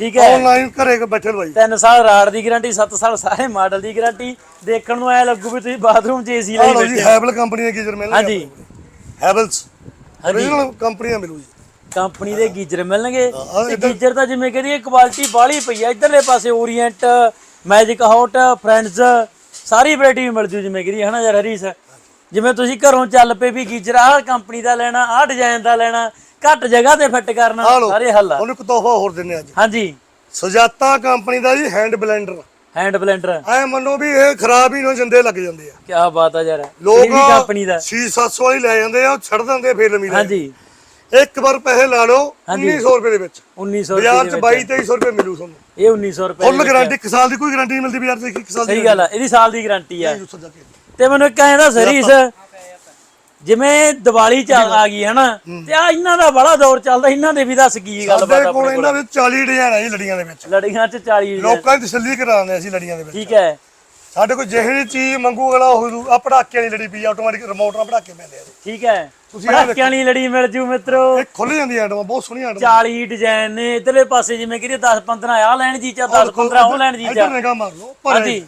ਠੀਕ ਹੈ। ਆਨਲਾਈਨ ਘਰੇ ਬੈਠੇ ਲਵਾਈ 3 ਸਾਲ ਰਾੜ ਦੀ ਗਾਰੰਟੀ 7 ਸਾਲ ਸਾਰੇ ਮਾਡਲ ਦੀ ਗਾਰੰਟੀ ਦੇਖਣ ਨੂੰ ਐ ਲੱਗੂ ਵੀ ਤੁਸੀਂ ਬਾਥਰੂਮ 'ਚ ਏਸੀ ਆਹ ਲਈ ਲਓ ਜੀ ਬੈਠੇ ਹੈਵਲ ਕੰਪਨੀ ਦੇ ਗੀਜ਼ਰ ਮਿਲਣਗੇ ਹਾਂਜੀ। ਹੈਵਲਸ ਹਾਂਜੀ। Original ਕੰਪਨੀ ਦਾ ਮਿਲੂ ਜੀ। ਕੰਪਨੀ ਦੇ ਗੀਜ਼ਰ ਮਿਲਣਗੇ। ਤੇ ਗੀਜ਼ਰ ਤਾਂ ਜਿਵੇਂ ਕਹਿੰਦੀ ਕੁਆਲਿਟੀ ਬਾਹਲੀ ਪਈ ਆ। ਇਧਰਲੇ ਪਾਸੇ ਓਰੀਐਂਟ ਮੈਜਿਕ ਹੌਟ ਫਰੈਂਡਸ ਸਾਰੀ ਵੈਰਾਈਟੀ ਮਿਲ ਜੂ ਜਿਵੇਂ ਕਹਿੰਦੀ ਹਨਾ ਯਾਰ ਹਰੀਸ? ਜਿਵੇਂ ਤੁਸੀਂ ਘਰੋਂ ਚੱਲ ਪਏ ਵੀ ਗੀਜ਼ਰ ਆਹ ਕੰਪਨੀ ਦਾ ਲੈਣਾ ਆਹ ਡਿਜ਼ਾਈਨ ਦਾ ਲੈਣਾ ਘੱਟ ਜਗ੍ਹਾ ਤੇ ਫਿੱਟ ਕਰਨਾ ਆਹ ਲਓ ਸਾਰੇ ਹੱਲ ਆ। ਉਹਨੂੰ ਇੱਕ ਤੋਹਫਾ ਹੋਰ ਦਿੰਨੇ ਅੱਜ। ਹਾਂਜੀ। ਸੁਜਾਤਾ ਕੰਪਨੀ ਦਾ ਜੀ ਹੈਂਡ ਬਲੈਂਡਰ ਹੈਂਡ ਬਲੈਂਡਰ ਐ ਮੰਨੋ ਵੀ ਇਹ ਖਰਾਬ ਹੀ ਨਾ ਜੰਦੇ ਲੱਗ ਜਾਂਦੇ ਆ। ਕੀ ਬਾਤ ਆ ਯਾਰ ਇਹ ਲੋਕ ਕੰਪਨੀ ਦਾ। 6-700 ਵਾਲੀ ਲੈ ਜਾਂਦੇ ਆ ਉਹ ਛੱਡ ਦਿੰਦੇ ਫੇਰ ਲੰਮੀ ਲੈ ਹਾਂਜੀ। ਇੱਕ ਵਾਰ ਪੈਸੇ ਲਾ ਲਓ 1900 ਰੁਪਏ ਦੇ ਵਿੱਚ। 1900 ਬਾਜ਼ਾਰ ਰੁਪਏ 'ਚ 22-2300 ਰੁਪਏ ਮਿਲੂ ਤੁਹਾਨੂੰ। ਇਹ 1900 ਰੁਪਏ ਫੁੱਲ ਗਾਰੰਟੀ ਇੱਕ ਸਾਲ ਦੀ ਕੋਈ ਗਾਰੰਟੀ ਨਹੀਂ ਮਿਲਦੀ ਬਾਜ਼ਾਰ 'ਚ ਇੱਕ ਸਾਲ ਦੀ ਸਹੀ ਗੱਲ ਆ ਇਹਦੀ ਸਾਲ ਦੀ ਗਾਰੰਟੀ ਆ। ਉੱਥੋਂ ਜਾ ਕੇ। ਤੇ ਮੈਨੂੰ ਇੱਕ ਐਂ ਦਾ ਸਰੀਸ ਜਿਵੇਂ ਦੀਵਾਲੀ ਚੱਲ ਆ ਗਈ ਹਨਾ? ਤੇ ਆ ਇਹਨਾਂ ਦਾ ਬੜਾ ਦੌਰ ਚੱਲਦਾ ਇਹਨਾਂ ਦੇ ਵੀ ਦੱਸ ਕੀ ਗੱਲਬਾਤ ਸਾਡੇ ਕੋਲ ਆਪਣੇ ਇਹਨਾਂ ਦੇ 40 ਡਿਜ਼ਾਈਨ ਆ ਜੀ ਲੜੀਆਂ ਦੇ ਵਿੱਚ। ਲੜੀਆਂ ਚ 40 ਲੋਕਾਂ ਦੀ ਤਸੱਲੀ ਕਰਾਉਂਦੇ ਅਸੀਂ ਲੜੀਆਂ ਦੇ ਵਿੱਚ। ਠੀਕ ਹੈ। ਸਾਡੇ ਕੋਲ ਜਿਹੜੀ ਚੀਜ਼ ਮੰਗੂ ਅਗਲਾ ਉਹ ਆ ਪੜਾਕੇ ਵਾਲੀ ਲੜੀ ਪਈ ਆਟੋਮੈਟਿਕ ਰਿਮੋਟ ਨਾਲ ਪੜਾਕੇ ਪੈਂਦੇ ਆ। ਠੀਕ ਹੈ। ਤੁਸੀਂ ਆਹ ਪੜਾਕਿਆਂ ਵਾਲੀ ਲੜੀ ਮਿਲ ਜੂ ਮਿੱਤਰੋ। ਇਹ ਖੁੱਲ ਜਾਂਦੀ ਆਟਮਾਂ ਬਹੁਤ ਸੋਹਣੀਆਂ ਆਟਮਾਂ 40 ਡਿਜ਼ਾਈਨ ਨੇ ਇਧਰਲੇ ਪਾਸੇ ਜਿਵੇਂ ਕਿ 10 15 ਆ ਲੈਣ ਜੀ ਚਾ 10 15 ਉਹ ਲੈਣ ਜੀ ਚਾ ਇੱਧਰ ਨਿਗਾਹ ਮਾਰ ਲਓ। ਹੀ।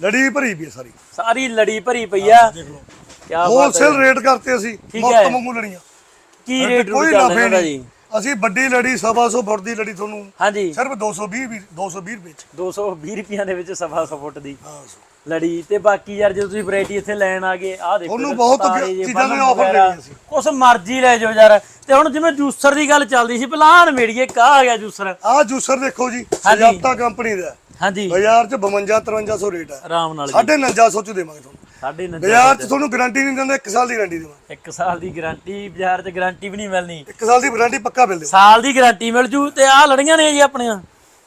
ਲੜੀ ਭਰੀ ਪਈ ਹੈ ਸਾਰੀ। ਸਾਰੀ ਲੜੀ ਭਰੀ ਪਈ ਆ। ਕੀ ਬਾਤ ਹੋਲਸੇਲ ਰੇਟ ਕਰਤੇ ਅਸੀਂ ਮੁਫਤ ਹੈ। ਮੰਗੂ ਲੜੀਆਂ। ਕੀ ਰੇਟ ਕੋਈ ਦਾ ਨਹੀਂ ਜੀ। ਅਸੀਂ ਵੱਡੀ ਲੜੀ ਸਵਾ ਸੌ ਫੁੱਟ ਦੀ ਲੜੀ ਤੁਹਾਨੂੰ ਹਾਂਜੀ। ਸਿਰਫ 220 ਵੀ 220 ਰੁਪਏ ਚ। 220 ਰੁਪਈਆਂ ਦੇ ਵਿੱਚ ਸਵਾ ਸੌ ਫੁੱਟ ਦੀ। ਹਾਂ ਲੜੀ ਤੇ ਬਾਕੀ ਯਾਰ ਜਦੋਂ ਤੁਸੀਂ ਵੈਰਾਈਟੀ ਇੱਥੇ ਲੈਣ ਆ ਗਏ ਆਹ ਦੇਖੋ ਉਹਨੂੰ ਇਹਦੇ ਬਹੁਤ ਚੀਜ਼ਾਂ ਦੇ ਬਲਬ offer ਵਗੈਰਾ, ਦੇਣੇ ਸੀ। ਕੁਛ ਮਰਜ਼ੀ ਲੈ ਜਾਓ ਯਾਰ। ਤੇ ਹੁਣ ਜਿਵੇਂ ਜੂਸਰ ਦੀ ਗੱਲ ਚੱਲਦੀ ਸੀ ਪਲਾਨ ਮੇੜੀਏ ਕਾ ਆ ਗਿਆ ਜੂਸਰ? ਆਹ ਜੂਸਰ ਦੇਖੋ ਜੀ ਸੁਜਾਤਾ ਕੰਪਨੀ ਦਾ। ਹਾਂਜੀ। ਬਾਜ਼ਾਰ 'ਚ 52 5300 ਰੇਟ ਹੈ ਆਰਾਮ ਨਾਲ ਜੀ। ਸਾਢੇ 4900 ਚ ਦੇਵਾਂਗੇ ਤੁਹਾਨੂੰ। ਸਾਢੇ ਨੱਜਾ ਬਾਜ਼ਾਰ 'ਚ ਤੁਹਾਨੂੰ ਗਾਰੰਟੀ ਨਹੀਂ ਦਿੰਦੇ 1 ਸਾਲ ਦੀ ਗਾਰੰਟੀ ਦੇਵਾਂਗੇ। ਇੱਕ ਸਾਲ ਦੀ ਗਾਰੰਟੀ ਬਾਜ਼ਾਰ 'ਚ ਗਾਰੰਟੀ ਵੀ ਨਹੀਂ ਮਿਲਣੀ। 1 ਸਾਲ ਦੀ ਵਾਰੰਟੀ ਪੱਕਾ ਮਿਲ ਦੇਵਾਂਗੇ ਸਾਲ ਦੀ ਗਾਰੰਟੀ ਮਿਲ ਜੂ ਤੇ ਆਹ ਲੜੀਆਂ ਨੇ ਜੀ ਆਪਣੀਆਂ।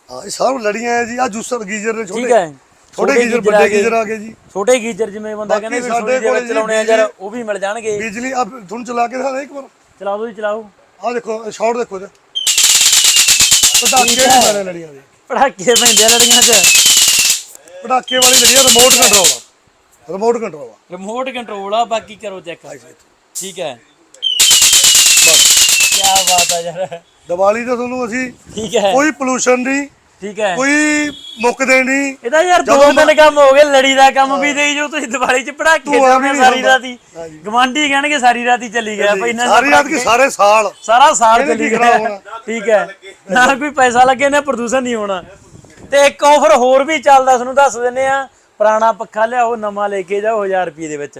ਹਾਂ ਇਹ ਸਭ ਲੜੀਆਂ ਹੈ ਜੀ ਆ ਜੂਸਰ ਗੀਜ਼ਰ ਨੇ ਠੀਕ ਛੋਟੇ। ਹੈ। ਛੋਟੇ ਗੀਜ਼ਰ ਵੱਡੇ। ਗੀਜ਼ਰ ਆ ਗਏ ਜੀ। ਛੋਟੇ ਗੀਜ਼ਰ ਜਿਵੇਂ ਬੰਦਾ ਕਹਿੰਦਾ ਵੀ ਸਾਡੇ ਦੇ ਕੋਲ ਚਲਾਉਣੇ ਆ ਯਾਰ ਉਹ ਵੀ ਮਿਲ ਜਾਣਗੇ। ਬਿਜਲੀ ਆ ਤੁਹਾਨੂੰ ਚਲਾ ਕੇ ਦਿਖਾ ਦੇ ਇੱਕ ਵਾਰ। ਚਲਾਓ ਜੀ ਚਲਾਓ। ਆ ਦੇਖੋ ਸ਼ਾਰਟ ਦੇਖੋ ਜੀ ਪਟਾਕੇ ਮਾਰੇ ਲੜੀਆਂ ਦੇ। ਪੜਾਕੇ ਪੈਂਦੇ ਲੜੀਆਂ 'ਚ। ਪਟਾਕੇ ਵਾਲੀ ਲੜੀ ਆ ਰਿਮੋਟ ਕੰਟਰੋਲ ਆ। ਰਿਮੋਟ ਕੰਟਰੋਲ ਆ। ਰਿਮੋਟ ਕੰਟਰੋਲ ਆ ਬਾਕੀ ਕਰੋ ਚੈੱਕ ਠੀਕ ਹੈ। ਕੀ ਬਾਤ ਆ ਯਾਰ। ਦੀਵਾਲੀ ਤੇ ਤੁਹਾਨੂੰ ਅਸੀਂ ਠੀਕ ਹੈ। ਕੋਈ ਪੋਲੂਸ਼ਨ ਨਹੀਂ ਠੀਕ ਹੈ। ਕੋਈ ਮੁੱਕਦੇ ਨਹੀਂ। ਇਹਦਾ ਯਾਰ ਦੋ ਦਿਨ ਕੰਮ ਹੋ ਗਏ ਲੜੀ ਦਾ ਕੰਮ ਵੀ ਦੇਈ ਜੋ ਤੁਸੀਂ ਦਿਵਾਲੀ 'ਚ ਪੜਾਕੇ ਲਾਉਣੇ ਸਾਰੀ। ਰਾਤੀ। ਗਵਾਂਢੀ ਕਹਿਣਗੇ ਸਾਰੀ ਰਾਤੀ ਚੱਲੀ ਗਿਆ ਭਾਈ ਇਹਨਾਂ ਸਾਰੀ ਰਾਤ ਕੀ ਸਾਰੇ ਸਾਲ। ਸਾਰਾ ਸਾਲ ਚੱਲੀ ਗਿਆ? ਠੀਕ ਹੈ। ਨਾ ਕੋਈ ਪੈਸਾ ਲੱਗੇ ਨਾ ਪ੍ਰਦੂਸ਼ਣ ਨਹੀਂ ਹੋਣਾ। ਤੇ ਇੱਕ ਆਫਰ ਹੋਰ ਵੀ ਚੱਲਦਾ ਤੁਹਾਨੂੰ ਦੱਸ ਦਿੰਨੇ ਆ ਪੁਰਾਣਾ ਪੱਖਾ ਲਿਆਓ ਨਵਾਂ ਲੈ ਕੇ ਜਾਓ 1000 ਰੁਪਏ ਦੇ ਵਿੱਚ।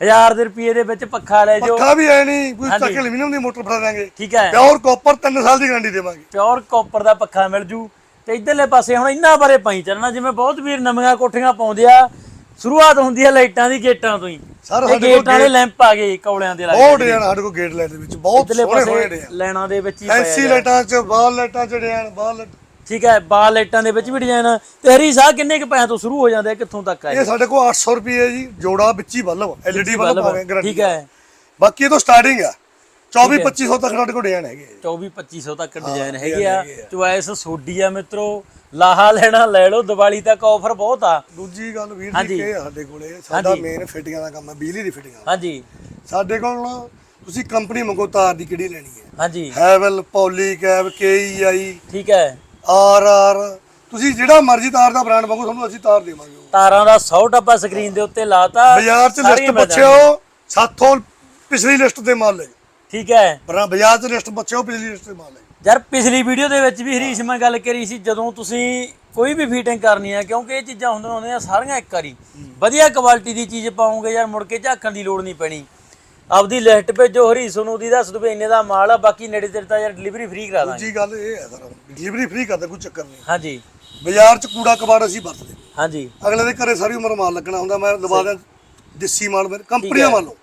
1000 ਦੇ ਰੁਪਏ ਦੇ ਵਿੱਚ ਪੱਖਾ ਲੈ ਜਾਓ। ਪੱਖਾ ਵੀ ਐ ਨਹੀਂ ਕੋਈ ਤੱਕ ਐਲੂਮੀਨੀਅਮ ਦੀ ਮੋਟਰ ਫੜਾ ਦਾਂਗੇ ਠੀਕ ਹੈ। ਪਿਓਰ ਕਾਪਰ 3 ਸਾਲ ਦੀ ਗਾਰੰਟੀ ਦੇਵਾਂਗੇ। ਪਿਓਰ ਕਾਪਰ ਦਾ ਪੱਖਾ ਮਿਲ ਜੂ। ਤੇ ਇਧਰਲੇ ਪਾਸੇ ਹੁਣ ਇਹਨਾਂ ਬਾਰੇ ਪਾਈ ਚੱਲਣਾ ਜਿਵੇਂ ਬਹੁਤ ਵੀਰ ਨਵੀਆਂ ਕੋਠੀਆਂ ਪਾਉਂਦੇ ਆ ਸ਼ੁਰੂਆਤ ਹੁੰਦੀ ਹੈ ਲਾਈਟਾਂ ਦੀ ਗੇਟਾਂ ਤੋਂ ਹੀ। ਸਰ, ਸਾਡੇ ਕੋਲ ਗੇਟਾਂ ਵਾਲੇ ਲੈਂਪ ਆ ਗਏ ਕੌਲਿਆਂ ਦੇ ਲੱਗੇ ਬਹੁਤ ਡਿਜ਼ਾਈਨ ਸਾਡੇ ਕੋਲ ਗੇਟ ਲਾਈਨ ਦੇ ਵਿੱਚ ਬਹੁਤ ਸੋਹਣੇ ਪਾਸੇ ਡਿਜ਼ਾਈਨ ਲੈਣਾ ਦੇ ਵਿੱਚ ਹੀ ਫੈਂਸੀ ਲਾਈਟਾਂ 'ਚ ਬਾਲ ਲਾਈਟਾਂ 'ਚ ਡਿਜ਼ਾਈਨ ਬਾਲ ਲਾਈਟ- ਠੀਕ ਹੈ ਬਾਲ ਲਾਈਟਾਂ ਦੇ ਵਿੱਚ ਵੀ ਡਿਜ਼ਾਈਨ। ਤੇ ਹਰੀ ਸਾਹ ਕਿੰਨੇ ਕੁ ਪੈਸਿਆਂ ਤੋਂ ਸ਼ੁਰੂ ਹੋ ਜਾਂਦੇ ਕਿੱਥੋਂ ਤੱਕ ਆ ਇਹ? ਸਾਡੇ ਕੋਲ 800 ਰੁਪਏ ਜੀ ਜੋੜਾ ਵਿੱਚ ਹੀ ਬੱਲਬ ਐਲਈਡੀ ਬੱਲਬ ਠੀਕ ਹੈ। ਬਾਕੀ ਇਹ ਤੋਂ ਸਟਾਰਟਿੰਗ ਆ। 24 2500 ਤੱਕ ਸਾਡੇ ਕੋਲ ਡਿਜ਼ਾਈਨ ਹੈਗੇ 24 2500 ਤੱਕ ਡਿਜ਼ਾਈਨ ਹੈਗੇ ਆ। ਚੁਆਇਸ ਸੋਡੀ ਆ ਮਿੱਤਰੋ ਲਾਹਾ ਲੈਣਾ ਲੈ ਲਓ ਦੀਵਾਲੀ ਤੱਕ ਆਫਰ ਬਹੁਤ ਆ। ਦੂਜੀ ਗੱਲ ਵੀਰ ਜੀ ਕਿ ਸਾਡੇ ਕੋਲੇ ਸਾਡਾ ਮੇਨ ਫਿਟਿੰਗਾਂ ਦਾ ਕੰਮ ਹੈ ਬਿਜਲੀ ਦੀ ਫਿਟਿੰਗਾਂ ਹਾਂਜੀ। ਸਾਡੇ ਕੋਲ ਤੁਸੀਂ ਕੰਪਨੀ ਮੰਗੋ ਤਾਰ ਦੀ ਕਿਹੜੀ ਲੈਣੀ ਹੈ। ਹਾਂਜੀ। ਹੈਵਲ ਪੌਲੀਕੈਬ ਕੇਈਆਈ ਠੀਕ ਹੈ। ਆਰ ਆਰ ਤੁਸੀਂ ਜਿਹੜਾ ਮਰਜ਼ੀ ਤਾਰ ਦਾ ਬ੍ਰਾਂਡ ਮੰਗੋ ਤੁਹਾਨੂੰ ਅਸੀਂ ਤਾਰ ਦੇਵਾਂਗੇ ਤਾਰਾਂ ਦਾ 100 ਟੱਪਾ ਸਕਰੀਨ ਦੇ ਉੱਤੇ ਲਾਤਾ। ਬਾਜ਼ਾਰ 'ਚ ਸਾਰੀਆਂ ਲਿਸਟ ਮਿਲ ਪੁੱਛਿਓ ਸਾਥੋਂ ਪਿਛਲੀ ਲਿਸਟ ਤੇ ਮਾਲ ਲੈ ਜਾਓ। ਠੀਕ ਹੈ। ਪਰ ਬਾਜ਼ਾਰ 'ਚ ਲਿਸਟ ਪੁੱਛਿਓ ਪਿਛਲੀ ਲਿਸਟ ਮਾਲ ਜਾਓ। ਯਾਰ ਪਿਛਲੀ ਵੀਡੀਓ ਦੇ ਵਿੱਚ ਵੀ ਹਰੀਸ਼ ਮੈਂ ਗੱਲ ਕਰੀ ਸੀ ਜਦੋਂ ਤੁਸੀਂ ਕੋਈ ਵੀ ਫਿਟਿੰਗ ਕਰਨੀ ਹੈ ਕਿਉਂਕਿ ਇਹ ਚੀਜ਼ਾਂ ਹੁੰਦੀਆਂ ਹੁੰਦੀਆਂ ਸਾਰੀਆਂ ਇੱਕ ਵਾਰੀ। ਵਧੀਆ ਕੁਆਲਿਟੀ ਦੀ ਚੀਜ਼ ਪਾਉਂਗੇ ਯਾਰ ਮੁੜ ਕੇ ਝਾਕਣ ਦੀ ਲੋੜ ਨਹੀਂ ਪੈਣੀ। ਆਪਦੀ ਲਿਸਟ ਭੇਜੋ ਹਰੀਸ਼ ਨੂੰ ਦੀ ਦੱਸ ਦੋ ਵੀ ਇੰਨੇ ਦਾ ਮਾਲ ਆ ਬਾਕੀ ਨੇੜੇ ਤੇੜੇ ਤਾਂ ਯਾਰ ਡਿਲੀਵਰੀ ਫ੍ਰੀ ਕਰਾ ਦਾਂਗੇ। ਦੂਜੀ ਗੱਲ ਇਹ ਹੈ ਸਰ ਡਿਲੀਵਰੀ ਫ੍ਰੀ ਕਰਦੇ ਕੋਈ ਚੱਕਰ ਨਹੀਂ। ਹਾਂਜੀ। ਬਾਜ਼ਾਰ 'ਚ ਕੂੜਾ ਕਬਾੜ ਅਸੀਂ ਵਰਤਦੇ। ਹਾਂਜੀ। ਅਗਲੇ ਦੇ ਘਰੇ ਸਾਰੀ ਉਮਰ ਮਾਲ ਲੱਗਣਾ ਹੁੰਦਾ ਮੈਂ ਦਬਾ ਦਿਆਂ ਦੇਸੀ ਮਾਲ ਮੇਰੇ ਕੰਪਨੀਆਂ ਮਾਲੋ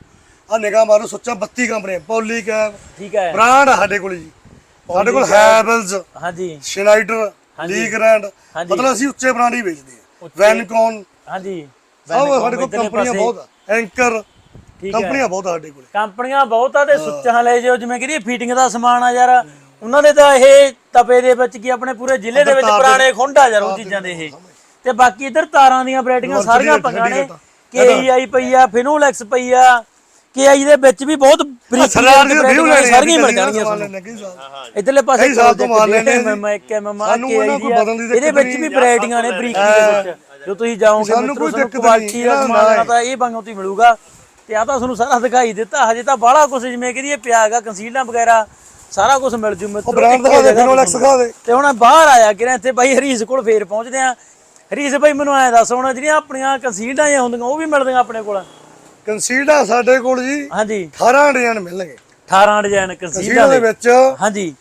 ਆ ਨਿਗਾਹ ਮਾਰੋ ਸੋਚਾ 32 ਕੰਪਨੀਆਂ ਪੌਲੀਕੈਬ ਠੀਕ ਹੈ। ਬ੍ਰਾਂਡ ਆ ਸਾਡੇ ਕੋਲ ਜੀ। ਸਾਡੇ ਕੋਲ ਹੈਵਲਸ ਹਾਂਜੀ। ਸ਼ਨਾਈਡਰ ਲੀਗਰੈਂਡ ਹਾਂਜੀ। ਮਤਲਬ ਅਸੀਂ ਉੱਚੇ ਬ੍ਰਾਂਡ ਹੀ ਵੇਚਦੇ ਆ ਵੈਨਕੌਨ। ਹਾਂਜੀ। ਸਭ ਸਾਡੇ ਕੋਲ ਕੰਪਨੀਆਂ ਬਹੁਤ ਆ। ਐਂਕਰ। ਠੀਕ ਹੈ। ਕੰਪਨੀਆਂ ਬਹੁਤ ਆ ਸਾਡੇ ਕੋਲ। ਕੰਪਨੀਆਂ ਬਹੁਤ ਆ ਤੇ ਸੁੱਚਾਂ ਲੈ ਜਿਓ। ਜਿਵੇਂ ਕਿ ਫੀਟਿੰਗ ਦਾ ਸਮਾਨ ਆ ਯਾਰ ਉਹਨਾਂ ਦੇ ਤਾਂ ਇਹ ਤਪੇ ਦੇ ਵਿੱਚ ਕੀ ਆਪਣੇ ਪੂਰੇ ਜ਼ਿਲ੍ਹੇ ਦੇ ਵਿੱਚ ਪੁਰਾਣੇ ਖੁੰਡ ਆ ਯਾਰ ਉਹ ਚੀਜ਼ਾਂ ਦੇ ਇਹ। ਤੇ ਬਾਕੀ ਇੱਧਰ ਤਾਰਾਂ ਦੀਆਂ ਵੈਰਾਈਟੀਆਂ ਸਾਰੀਆਂ ਪੰਗਾਂ ਨੇ। ਕੇਆਈ ਪਈ ਆ ਫਿਨੋਲੈਕਸ ਪਈ ਆ। ਕੇਆਈ ਦੇ ਵਿੱਚ ਵੀ ਬਹੁਤ ਬਰੀਕ ਸਰਦਾਰ ਦੀ ਵੀਡੀਓ ਲੈ ਸਾਰੀਆਂ ਮਿਲ ਜਾਣਗੀਆਂ ਸਾਲ ਇਧਰਲੇ ਪਾਸੇ ਸਾਲ ਤੋਂ। ਮੈਂ ਇੱਕ ਐਮਐਮ ਆ ਸਾਨੂੰ ਦੀ ਇਹਦੇ ਵਿੱਚ ਵੀ ਵੈਰਾਈਟੀਆਂ ਨੇ ਬਰੀਕ ਦੇ ਵਿੱਚ। ਜੋ ਤੁਸੀਂ ਜਾਓਗੇ ਸਾਨੂੰ ਮਿੱਤਰੋ ਕੋਈ ਤੁਹਾਨੂੰ ਦਿੱਕਤ ਕੁਆਲਿਟੀ ਦਾ ਸਮਾਨ ਤਾਂ ਇਹ ਬੰਗੋਂ ਤੋਂ ਹੀ ਮਿਲੂਗਾ। ਤੇ ਆ ਤਾਂ ਤੁਹਾਨੂੰ ਸਾਰਾ ਦਿਖਾਈ ਦਿੱਤਾ। ਹਜੇ ਤਾਂ ਬਾਹਲਾ ਕੁਝ ਜਿਵੇਂ ਕਿ ਇਹ ਪਿਆ ਹੈਗਾ ਕੰਸੀਲਰਾਂ ਵਗੈਰਾ ਸਾਰਾ ਕੁਝ ਮਿਲ ਜੂ ਮਿੱਤਰੋ। ਬ੍ਰਾਂਡ ਇੱਕੇ ਦਿਖਾ ਦੇ ਜਗ੍ਹਾ ਫਿਨੋਲੈਕਸ ਦਿਖਾ ਦੇ। ਤੇ ਹੁਣ ਬਾਹਰ ਆਇਆ ਕਿ ਇੱਥੇ ਬਾਈ ਹਰੀਸ ਕੋਲ ਫੇਰ ਪਹੁੰਚਦੇ ਆ। ਹਰੀਸ ਬਾਈ ਮੈਨੂੰ ਐ ਦੱਸ ਹੁਣ ਜਿਹੜੀਆਂ ਆਪਣੀਆਂ ਕੰਸੀਲਰਾਂ ਜਾਂ ਹੁੰਦੀਆਂ ਉਹ ਵੀ ਮਿਲਦੀਆਂ ਆਪਣੇ ਕੋਲ? ਕੰਸੀਡਾ ਸਾਡੇ ਕੋਲ ਜੀ ਹਾਂਜੀ। 18 ਡਿਜ਼ਾਈਨ ਮਿਲਣਗੇ। 18 ਡਿਜ਼ਾਈਨ ਕੰਸੀਡਾ ਦੇ ਵਿੱਚ ਹਾਂਜੀ।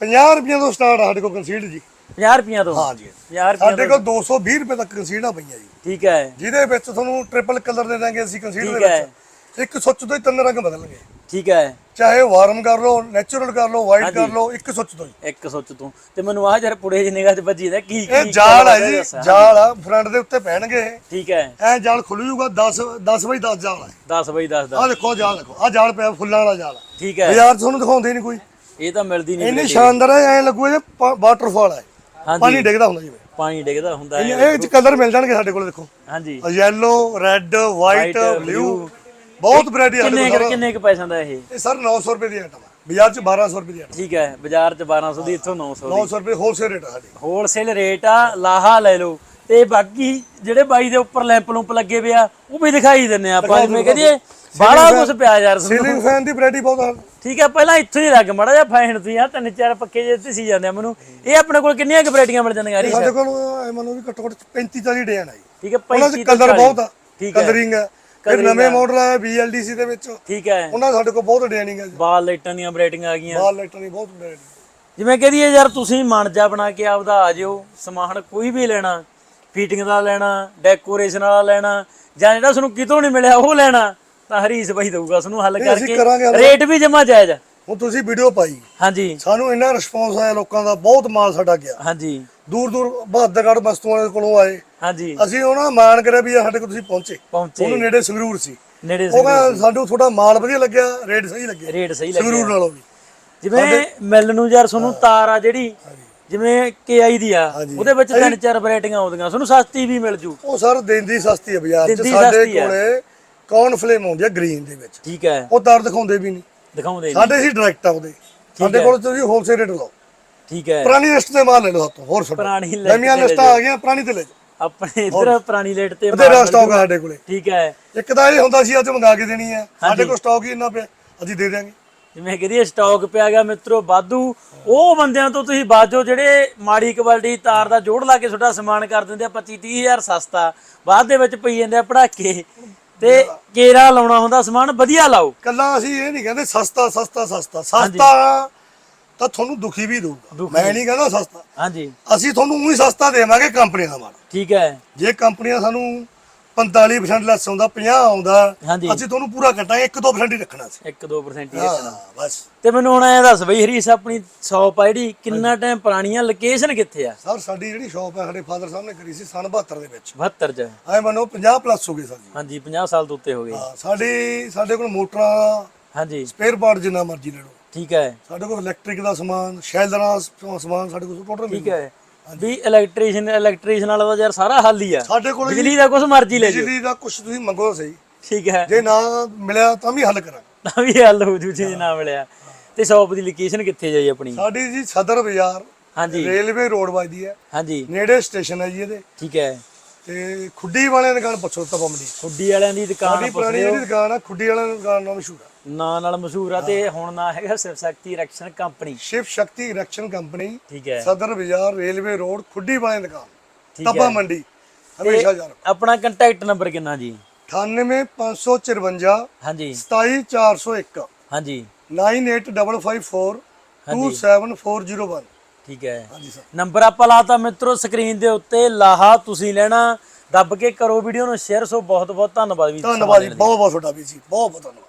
50 ਰੁਪਈਆਂ ਤੋਂ ਸਟਾਰਟ ਸਾਡੇ ਕੋਲ ਕੰਸੀਡ ਜੀ। 50 ਰੁਪਈਆਂ ਤੋਂ? ਹਾਂ ਜੀ। 50 ਰੁਪਈਆਂ ਸਾਡੇ ਕੋਲ 220 ਰੁਪਏ ਤੱਕ ਕੰਸੀਡਾ ਪਈਆਂ ਜੀ। ਠੀਕ ਹੈ। ਜਿਹਦੇ ਵਿੱਚ ਤੁਹਾਨੂੰ ਟ੍ਰਿਪਲ ਕਲਰ ਦੇ ਦਾਂਗੇ ਅਸੀਂ ਕੰਸੀਡ ਦੇ। ਵਿੱਚ। ਇੱਕ ਸੁੱਚ ਤੋਂ ਹੀ ਤਿੰਨ ਰੰਗ ਬਦਲਣਗੇ। ਠੀਕ ਹੈ। ਚਾਹੇ ਵਾਰਮ ਕਰ ਲਓ ਨੈਚੁਰਲ ਕਰ ਲਓ ਵਾਈਟ ਕਰ ਲਓ ਇੱਕ ਸੁੱਚ ਤੋਂ ਹੀ ਇੱਕ ਸੋਚ ਤੂੰ। ਤੇ ਮੈਨੂੰ ਆਹ ਜਰ ਪੁੜੇ ਜਿਹੀ ਨਿਗਾਹ ਚ ਵੱਜੀ ਨਾ ਕੀ ਇਹ ਕੀ ਜਾਲ ਹੈ ਜੀ। ਜਾਲ ਆ ਫਰੰਟ ਦੇ ਉੱਤੇ ਪੈਣਗੇ। ਇਹ ਠੀਕ ਹੈ। ਐ ਜਾਲ ਖੁੱਲ ਜੂਗਾ 10 10 ਬਾਈ 10 ਜਾਲ ਹੈ 10 ਬਈ 10 ਦਾ ਆਹ ਦੇਖੋ ਜਾਲ ਦੇਖੋ ਆਹ ਜਾਲ ਪਿਆ ਫੁੱਲਾਂ ਵਾਲਾ ਜਾਲ ਆ। ਠੀਕ ਹੈ। ਬਾਜ਼ਾਰ ਤੁਹਾਨੂੰ ਦਿਖਾਉਂਦੇ ਨਹੀਂ ਕੋਈ। ਇਹ ਤਾਂ ਮਿਲਦੀ ਨਹੀਂ ਇੰਨੀ ਸ਼ਾਨਦਾਰ ਹੈ ਐ ਲੱਗੂ ਜੇ ਵਾਟਰਫਾਲ ਹੈ। ਪਾਣੀ ਡਿੱਗਦਾ ਹੁੰਦਾ ਜਿਵੇਂ। ਪਾਣੀ ਡਿੱਗਦਾ ਹੁੰਦਾ ਹੈ। ਇਹ ਚ ਕਲਰ ਮਿਲ ਜਾਣਗੇ ਸਾਡੇ ਕੋਲ ਦੇਖੋ। ਹਾਂਜੀ। Yellow red white blue. ਬਹੁਤ ਵੈਰਾਈਟੀ ਸਾਡੇ ਕਿੰਨੇ ਕੁ- ਕਿੰਨੇ ਕ ਪੈਸਿਆਂ ਦਾ ਇਹ? ਇਹ ਸਰ 900 ਰੁਪਏ ਦੀ ਆਈਟਮ ਬਾਜ਼ਾਰ 'ਚ 1200 ਰੁਪਏ ਦੀ ਆਈਟਮ ਠੀਕ ਹੈ ਬਾਜ਼ਾਰ ਚ 1200 ਦੀ ਇੱਥੋਂ 900 ਦੀ। 900 ਰੁਪਏ ਹੋਲਸੇਲ ਰੇਟ ਹੈ ਸਾਡੀ। ਹੋਲਸੇਲ ਰੇਟ ਆ ਲਾਹਾ ਲੈ ਲਓ। ਤੇ ਬਾਕੀ ਜਿਹੜੇ ਬਾਈ ਦੇ ਉੱਪਰ ਲੈਂਪ ਲੂੰਪ ਲੱਗੇ ਪਿਆ ਉਹ ਵੀ ਦਿਖਾਈ ਦਿੰਨੇ ਆ ਆਪਾਂ ਜਿਵੇਂ ਕਹਦੀਏ ਬਾਹਲਾ ਕੁਝ ਪਿਆ ਯਾਰ ਤੁਹਾਨੂੰ। ਸੀਲਿੰਗ ਫੈਨ ਦੀ ਵੈਰਾਈਟੀ ਬਹੁਤ ਹੈ ਠੀਕ ਹੈ ਪਹਿਲਾਂ ਇੱਥੋਂ ਹੀ ਲੱਗ ਮੜਾ ਜਿਹਾ ਫੈਨ ਤੁਸੀਂ ਆ ਤਿੰਨ ਚਾਰ ਪੱਕੇ ਜੇ ਤੇ ਸੀ ਜਾਂਦੇ ਆ ਮੈਨੂੰ। ਇਹ ਆਪਣੇ ਕੋਲ ਕਿੰਨੀਆਂ ਕੁ ਵੈਰਾਈਟੀਆਂ ਮਿਲ ਜਾਂਦੀਆਂ ਹਰੀ ਸਾਡੇ ਕੋਲ ਇਹ ਮੰਨੋ ਵੀ ਘੱਟੋ ਘੱਟ 35 40 ਡਿਜ਼ਾਈਨ ਜੀ। ਠੀਕ ਹੈ ਉਹਨਾਂ 'ਚ 35 ਤੋਂ ਕਲਰ 40 ਬਹੁਤ ਆ। ਠੀਕ ਹੈ। ਕਲਰਿੰਗ ਹੈ ਫਿਰ ਨਵੇਂ ਮਾਡਲ ਆਇਆ BLDC ਦੇ ਵਿੱਚ। ਠੀਕ ਹੈ। ਉਹਨਾਂ ਸਾਡੇ ਕੋਲ ਬਹੁਤ ਡਿਜ਼ਾਈਨਿੰਗ ਹੈ ਜੀ। ਬਾਲ ਲਾਈਟਾਂ ਦੀਆਂ ਵੈਰਾਈਟੀਆਂ ਆ ਗਈਆਂ। ਬਾਲ ਲਾਈਟਾਂ ਦੀ ਬਹੁਤ ਵੈਰਾਈਟੀ ਜਿਵੇਂ ਕਹਦੀਏ ਯਾਰ ਤੁਸੀਂ ਮਨ ਜਾ ਬਣਾ ਕੇ ਆਪਦਾ ਆ ਜਿਓ। ਸਮਾਨ ਕੋਈ ਵੀ ਲੈਣਾ ਫੀਟਿੰਗ ਦਾ ਲੈਣਾ ਡੈਕੋਰੇਸ਼ਨ ਵਾਲਾ ਲੈਣਾ ਜਾਂ ਜਿਹੜਾ ਤੁਹਾਨੂੰ ਕਿਤੋਂ ਨਹੀਂ ਮਿਲਿਆ ਉਹ ਲੈਣਾ ਤਾਂ ਹਰੀਸ ਬਾਈ ਦਊਗਾ ਤੁਹਾਨੂੰ ਹੱਲ ਕਰਕੇ। ਰੇਟ ਵੀ ਜਮਾ ਜਾਇਜ਼। ਹੁਣ ਤੁਸੀਂ ਵੀਡੀਓ ਪਾਈ। ਹਾਂਜੀ। ਸਾਨੂੰ ਇੰਨਾ ਰਿਸਪੌਂਸ ਆਇਆ ਲੋਕਾਂ ਦਾ ਬਹੁਤ ਮਾਲ ਸਾਡਾ ਗਿਆ। ਹਾਂਜੀ। ਦੂਰ ਦੂਰ ਬਹਾਦਰਗੜ੍ਹ ਮਸਤੂਆਂ ਦੇ ਕੋਲੋਂ ਆਏ। ਹਾਂਜੀ। ਅਸੀਂ ਉਹਨਾਂ ਮਾਣ ਕਰਿਆ ਵੀ ਸਾਡੇ ਕੋਲ ਤੁਸੀਂ ਪਹੁੰਚੇ। ਪਹੁੰਚੇ। ਉਹਨੂੰ ਨੇੜੇ ਸੰਗਰੂਰ ਸੀ। ਨੇੜੇ ਉਹ ਕਹਿੰਦਾ ਸਾਨੂੰ ਤੁਹਾਡਾ ਮਾਲ ਵਧੀਆ ਲੱਗਿਆ ਰੇਟ ਸਹੀ ਲੱਗਿਆ। ਰੇਟ ਸਹੀ ਲੱਗਿਆ। ਸੰਗਰੂਰ ਨਾਲੋਂ ਵੀ। ਜਿਵੇਂ ਮਿਲ ਨੂੰ ਯਾਰ ਤੁਹਾਨੂੰ ਤਾਰ ਆ ਜਿਹੜੀ ਜਿਵੇਂ KI ਦੀ ਆ ਹਾਂਜੀ। ਉਹਦੇ ਵਿੱਚ ਤਿੰਨ ਚਾਰ ਵੈਰਾਈਟੀਆਂ ਆਉਂਦੀਆਂ ਤੁਹਾਨੂੰ ਸਸਤੀ ਵੀ ਮਿਲ ਜੂ। ਉਹ ਸਰ ਦਿੰਦੀ ਸਸਤੀ ਹੈ ਬਾਜ਼ਾਰ 'ਚ। ਦਿੰਦੀ ਸਾਡੇ ਸਸਤੀ ਆ। ਕੋਲੇ ਕੌਨ ਫਲੇਮ ਆਉਂਦੀ ਹੈ ਗ੍ਰੀਨ ਦੇ ਵਿੱਚ। ਠੀਕ ਹੈ। ਉਹ ਤਾਰ ਦਿਖਾਉਂਦੇ ਵੀ ਨਹੀਂ। ਦਿਖਾਉਂਦੇ। ਸਾਡੇ ਸੀ ਡਾਇਰੈਕਟ ਆਉਂਦੇ ਸਾਡੇ ਕੋਲ ਤੁਸੀਂ ਹੋਲਸੇਲ ਰੇਟ ਲਾਓ। ਠੀਕ ਹੈ। ਪੁਰਾਣੀ ਲਿਸਟ ਤੇ ਮਾਲ ਲੈ ਲਓ ਸਾਤੋਂ ਹੋਰ ਛੱਡੋ। ਪੁਰਾਣੀ list ਨਵੀਆਂ ਤੇ ਲੈ ਲਿਸਟਾਂ ਆ ਗਈਆਂ ਪੁਰਾਣੀ ਤੇ ਲੈ ਜਾਓ। ਆਪਣੇ ਇਧਰ ਪੁਰਾਣੀ ਲੇਟ ਤੇ ਮਾਲ ਸਟਾਕ ਆ ਸਾਡੇ ਕੋਲੇ। ਠੀਕ ਹੈ। ਇੱਕ ਤਾਂ ਇਹ ਹੁੰਦਾ ਸੀ ਅੱਜ ਮੰਗਾ ਕੇ ਦੇਣੀ ਹੈ। ਸਾਡੇ ਕੋਲ ਸਟਾਕ ਹੀ ਇੰਨਾ ਪਿਆ ਅਸੀਂ ਦੇ ਦਿਆਂਗੇ। ਜਿਵੇਂ ਕਹਦੀ ਸਟਾਕ ਪਿਆ ਗਿਆ ਮਿੱਤਰੋ ਬਾਦੂ ਉਹ ਬੰਦਿਆਂ ਤੋਂ ਤੁਸੀਂ ਬਾਜੋ ਜਿਹੜੇ ਮਾੜੀ ਕੁਆਲਿਟੀ ਤਾਰ ਦਾ ਜੋੜ ਲਾ ਕੇ ਤੁਹਾਡਾ ਸਮਾਨ ਕਰ ਦਿੰਦੇ ਆ 25 30000 ਸਸਤਾ। ਬਾਅਦ ਦੇ ਵਿੱਚ ਪਈ ਜਾਂਦੇ ਆ ਪੜਾਕੇ। ਤੇ ਕੇਰਾ ਲਾਉਣਾ ਹੁੰਦਾ ਸਮਾਨ ਵਧੀਆ ਲਾਓ। ਕੱਲਾ ਅਸੀਂ ਇਹ ਨਹੀਂ ਕਹਿੰਦੇ ਸਸਤਾ ਸਸਤਾ ਸਸਤਾ। ਸਸਤਾ ਤਾਂ ਤੁਹਾਨੂੰ ਦੁਖੀ ਵੀ ਦਊਗਾ। ਮੈਂ ਨਹੀਂ ਕਹਿੰਦਾ ਸਸਤਾ। ਹਾਂਜੀ। ਅਸੀਂ ਤੁਹਾਨੂੰ ਉਹੀ ਸਸਤਾ ਦੇਵਾਂਗੇ ਕੰਪਨੀਆਂ ਦਾ ਮਾਲ। ਠੀਕ ਹੈ। ਜੇ ਕੰਪਨੀਆਂ ਸਾਨੂੰ 45% ਲੈਸ ਆਉਂਦਾ 50 ਆਉਂਦਾ। ਅਸੀਂ ਤੁਹਾਨੂੰ ਪੂਰਾ ਕੱਟਾਂਗੇ 1-2% ਹੀ ਰੱਖਣਾ ਸੀ 1-2% ਹੀ ਰੱਖਣਾ। ਬਸ। ਤੇ ਮੈਨੂੰ ਹੁਣ ਐ ਦੱਸ ਬਈ ਹਰੀਸ ਆਪਣੀ ਸ਼ੌਪ ਆ ਜਿਹੜੀ ਕਿੰਨਾ ਟਾਈਮ ਪੁਰਾਣੀ ਆ ਲੋਕੇਸ਼ਨ ਕਿੱਥੇ ਆ? ਸਰ ਸਾਡੀ ਜਿਹੜੀ ਸ਼ਾਪ ਹੈ ਸਾਡੇ ਫਾਦਰ ਸਾਹਿਬ ਨੇ ਕਰੀ ਸੀ ਸਨ 72 ਦੇ ਵਿੱਚ। 72 ਚ। ਐ ਮੰਨੋ 50 ਪਲੱਸ ਹੋ ਗਏ ਸਰ ਜੀ। ਹਾਂਜੀ 50 ਸਾਲ ਤੋਂ ਉੱਤੇ ਹੋ ਗਏ। ਹਾਂ ਸਾਡੀ ਸਾਡੇ ਕੋਲ ਮੋਟਰਾਂ ਹਾਂਜੀ। ਸਪੇਅਰ ਪਾਰਟ ਜਿੰਨਾ ਮਰਜ਼ੀ ਲੈ ਲਓ। ਠੀਕ ਹੈ। ਸਾਡੇ ਕੋਲ ਇਲੈਕਟ੍ਰਿਕ ਦਾ ਸਮਾਨ ਸ਼ੈਲਰਾਂ ਦਾ ਸਮਾਨ ਸਾਡੇ ਕੋਲ ਟੋਟਲ ਠੀਕ ਹੈ। ਵੀ ਇਲੈਕਟ੍ਰੀਸ਼ੀਅਨ ਇਲੈਕਟ੍ਰੀਸ਼ੀਅਨ ਵਾਲਾ ਤਾਂ ਯਾਰ ਸਾਰਾ ਹੱਲ ਹੀ ਆ। ਸਾਡੇ ਕੋਲ ਜੀ ਬਿਜਲੀ ਦਾ ਕੁਝ ਮਰਜ਼ੀ ਲੈ ਜਾਓ। ਬਿਜਲੀ ਦਾ ਕੁਝ ਤੁਸੀਂ ਮੰਗੋ ਸਹੀ। ਠੀਕ ਹੈ। ਜੇ ਨਾ ਮਿਲਿਆ ਤਾਂ ਵੀ ਹੱਲ ਕਰਾਂਗੇ। ਤਾਂ ਵੀ ਹੱਲ ਹੋ ਜੂ ਜੇ ਨਾ ਮਿਲਿਆ। ਤੇ ਸ਼ੌਪ ਦੀ ਲੋਕੇਸ਼ਨ ਕਿੱਥੇ ਜਾਈ ਆਪਣੀ? ਸਾਡੀ ਜੀ ਸਦਰ ਬਾਜ਼ਾਰ ਹਾਂਜੀ। ਰੇਲਵੇ ਰੋਡ ਵੱਜਦੀ ਹੈ। ਹਾਂਜੀ। ਨੇੜੇ ਸਟੇਸ਼ਨ ਹੈ ਜੀ ਇਹਦੇ। ਠੀਕ ਹੈ। ਤੇ ਖੁੱਡੀ ਵਾਲਿਆਂ ਦੀ ਦੁਕਾਨ ਪੁੱਛੋ ਤਪਾ ਮੰਡੀ ਖੁੱਡੀ ਵਾਲਿਆਂ ਦੀ ਦੁਕਾਨ ਸਾਡੀ ਪੁਰਾਣੀ ਜਿਹੜੀ ਦੁਕਾਨ ਆ ਖੁੱਡੀ ਵਾਲਿਆਂ ਦੀ ਦੁਕਾਨ ਨਾਲ ਮਸ਼ਹੂਰ ਆ। ਨਾਂ ਨਾਲ ਮਸ਼ਹੂਰ ਆ ਤੇ ਹੁਣ ਨਾ ਹੈਗਾ Shiv Shakti erection company. Shiv Shakti erection company ਠੀਕ ਹੈ। ਸਦਰ ਬਾਜ਼ਾਰ ਰੇਲਵੇ ਰੋਡ ਖੁੱਡੀ ਵਾਲਿਆਂ ਦੀ ਦੁਕਾਨ ਠੀਕ ਤਪਾ ਹੈ। ਮੰਡੀ ਹਮੇਸ਼ਾ ਯਾਰ ਆਪਣਾ ਕੰਟੈਕਟ ਨੰਬਰ ਕਿੰਨਾ ਜੀ? 98554 ਹਾਂਜੀ। 27401 ਹਾਂਜੀ। 98554 27401 ਠੀਕ ਹੈ। ਹਾਂਜੀ ਸਰ। ਨੰਬਰ ਆਪਾਂ ਲਾਤਾ ਮਿੱਤਰੋ ਸਕਰੀਨ ਦੇ ਉੱਤੇ ਲਾਹਾ ਤੁਸੀਂ ਲੈਣਾ। ਦੱਬ ਕੇ ਕਰੋ ਵੀਡੀਓ ਨੂੰ ਸ਼ੇਅਰ ਸੋ ਬਹੁਤ ਬਹੁਤ ਧੰਨਵਾਦ ਵੀ ਧੰਨਵਾਦ ਜੀ ਬਹੁਤ ਬਹੁਤ ਤੁਹਾਡਾ ਵੀ ਜੀ ਬਹੁਤ ਬਹੁਤ ਧੰਨਵਾਦ।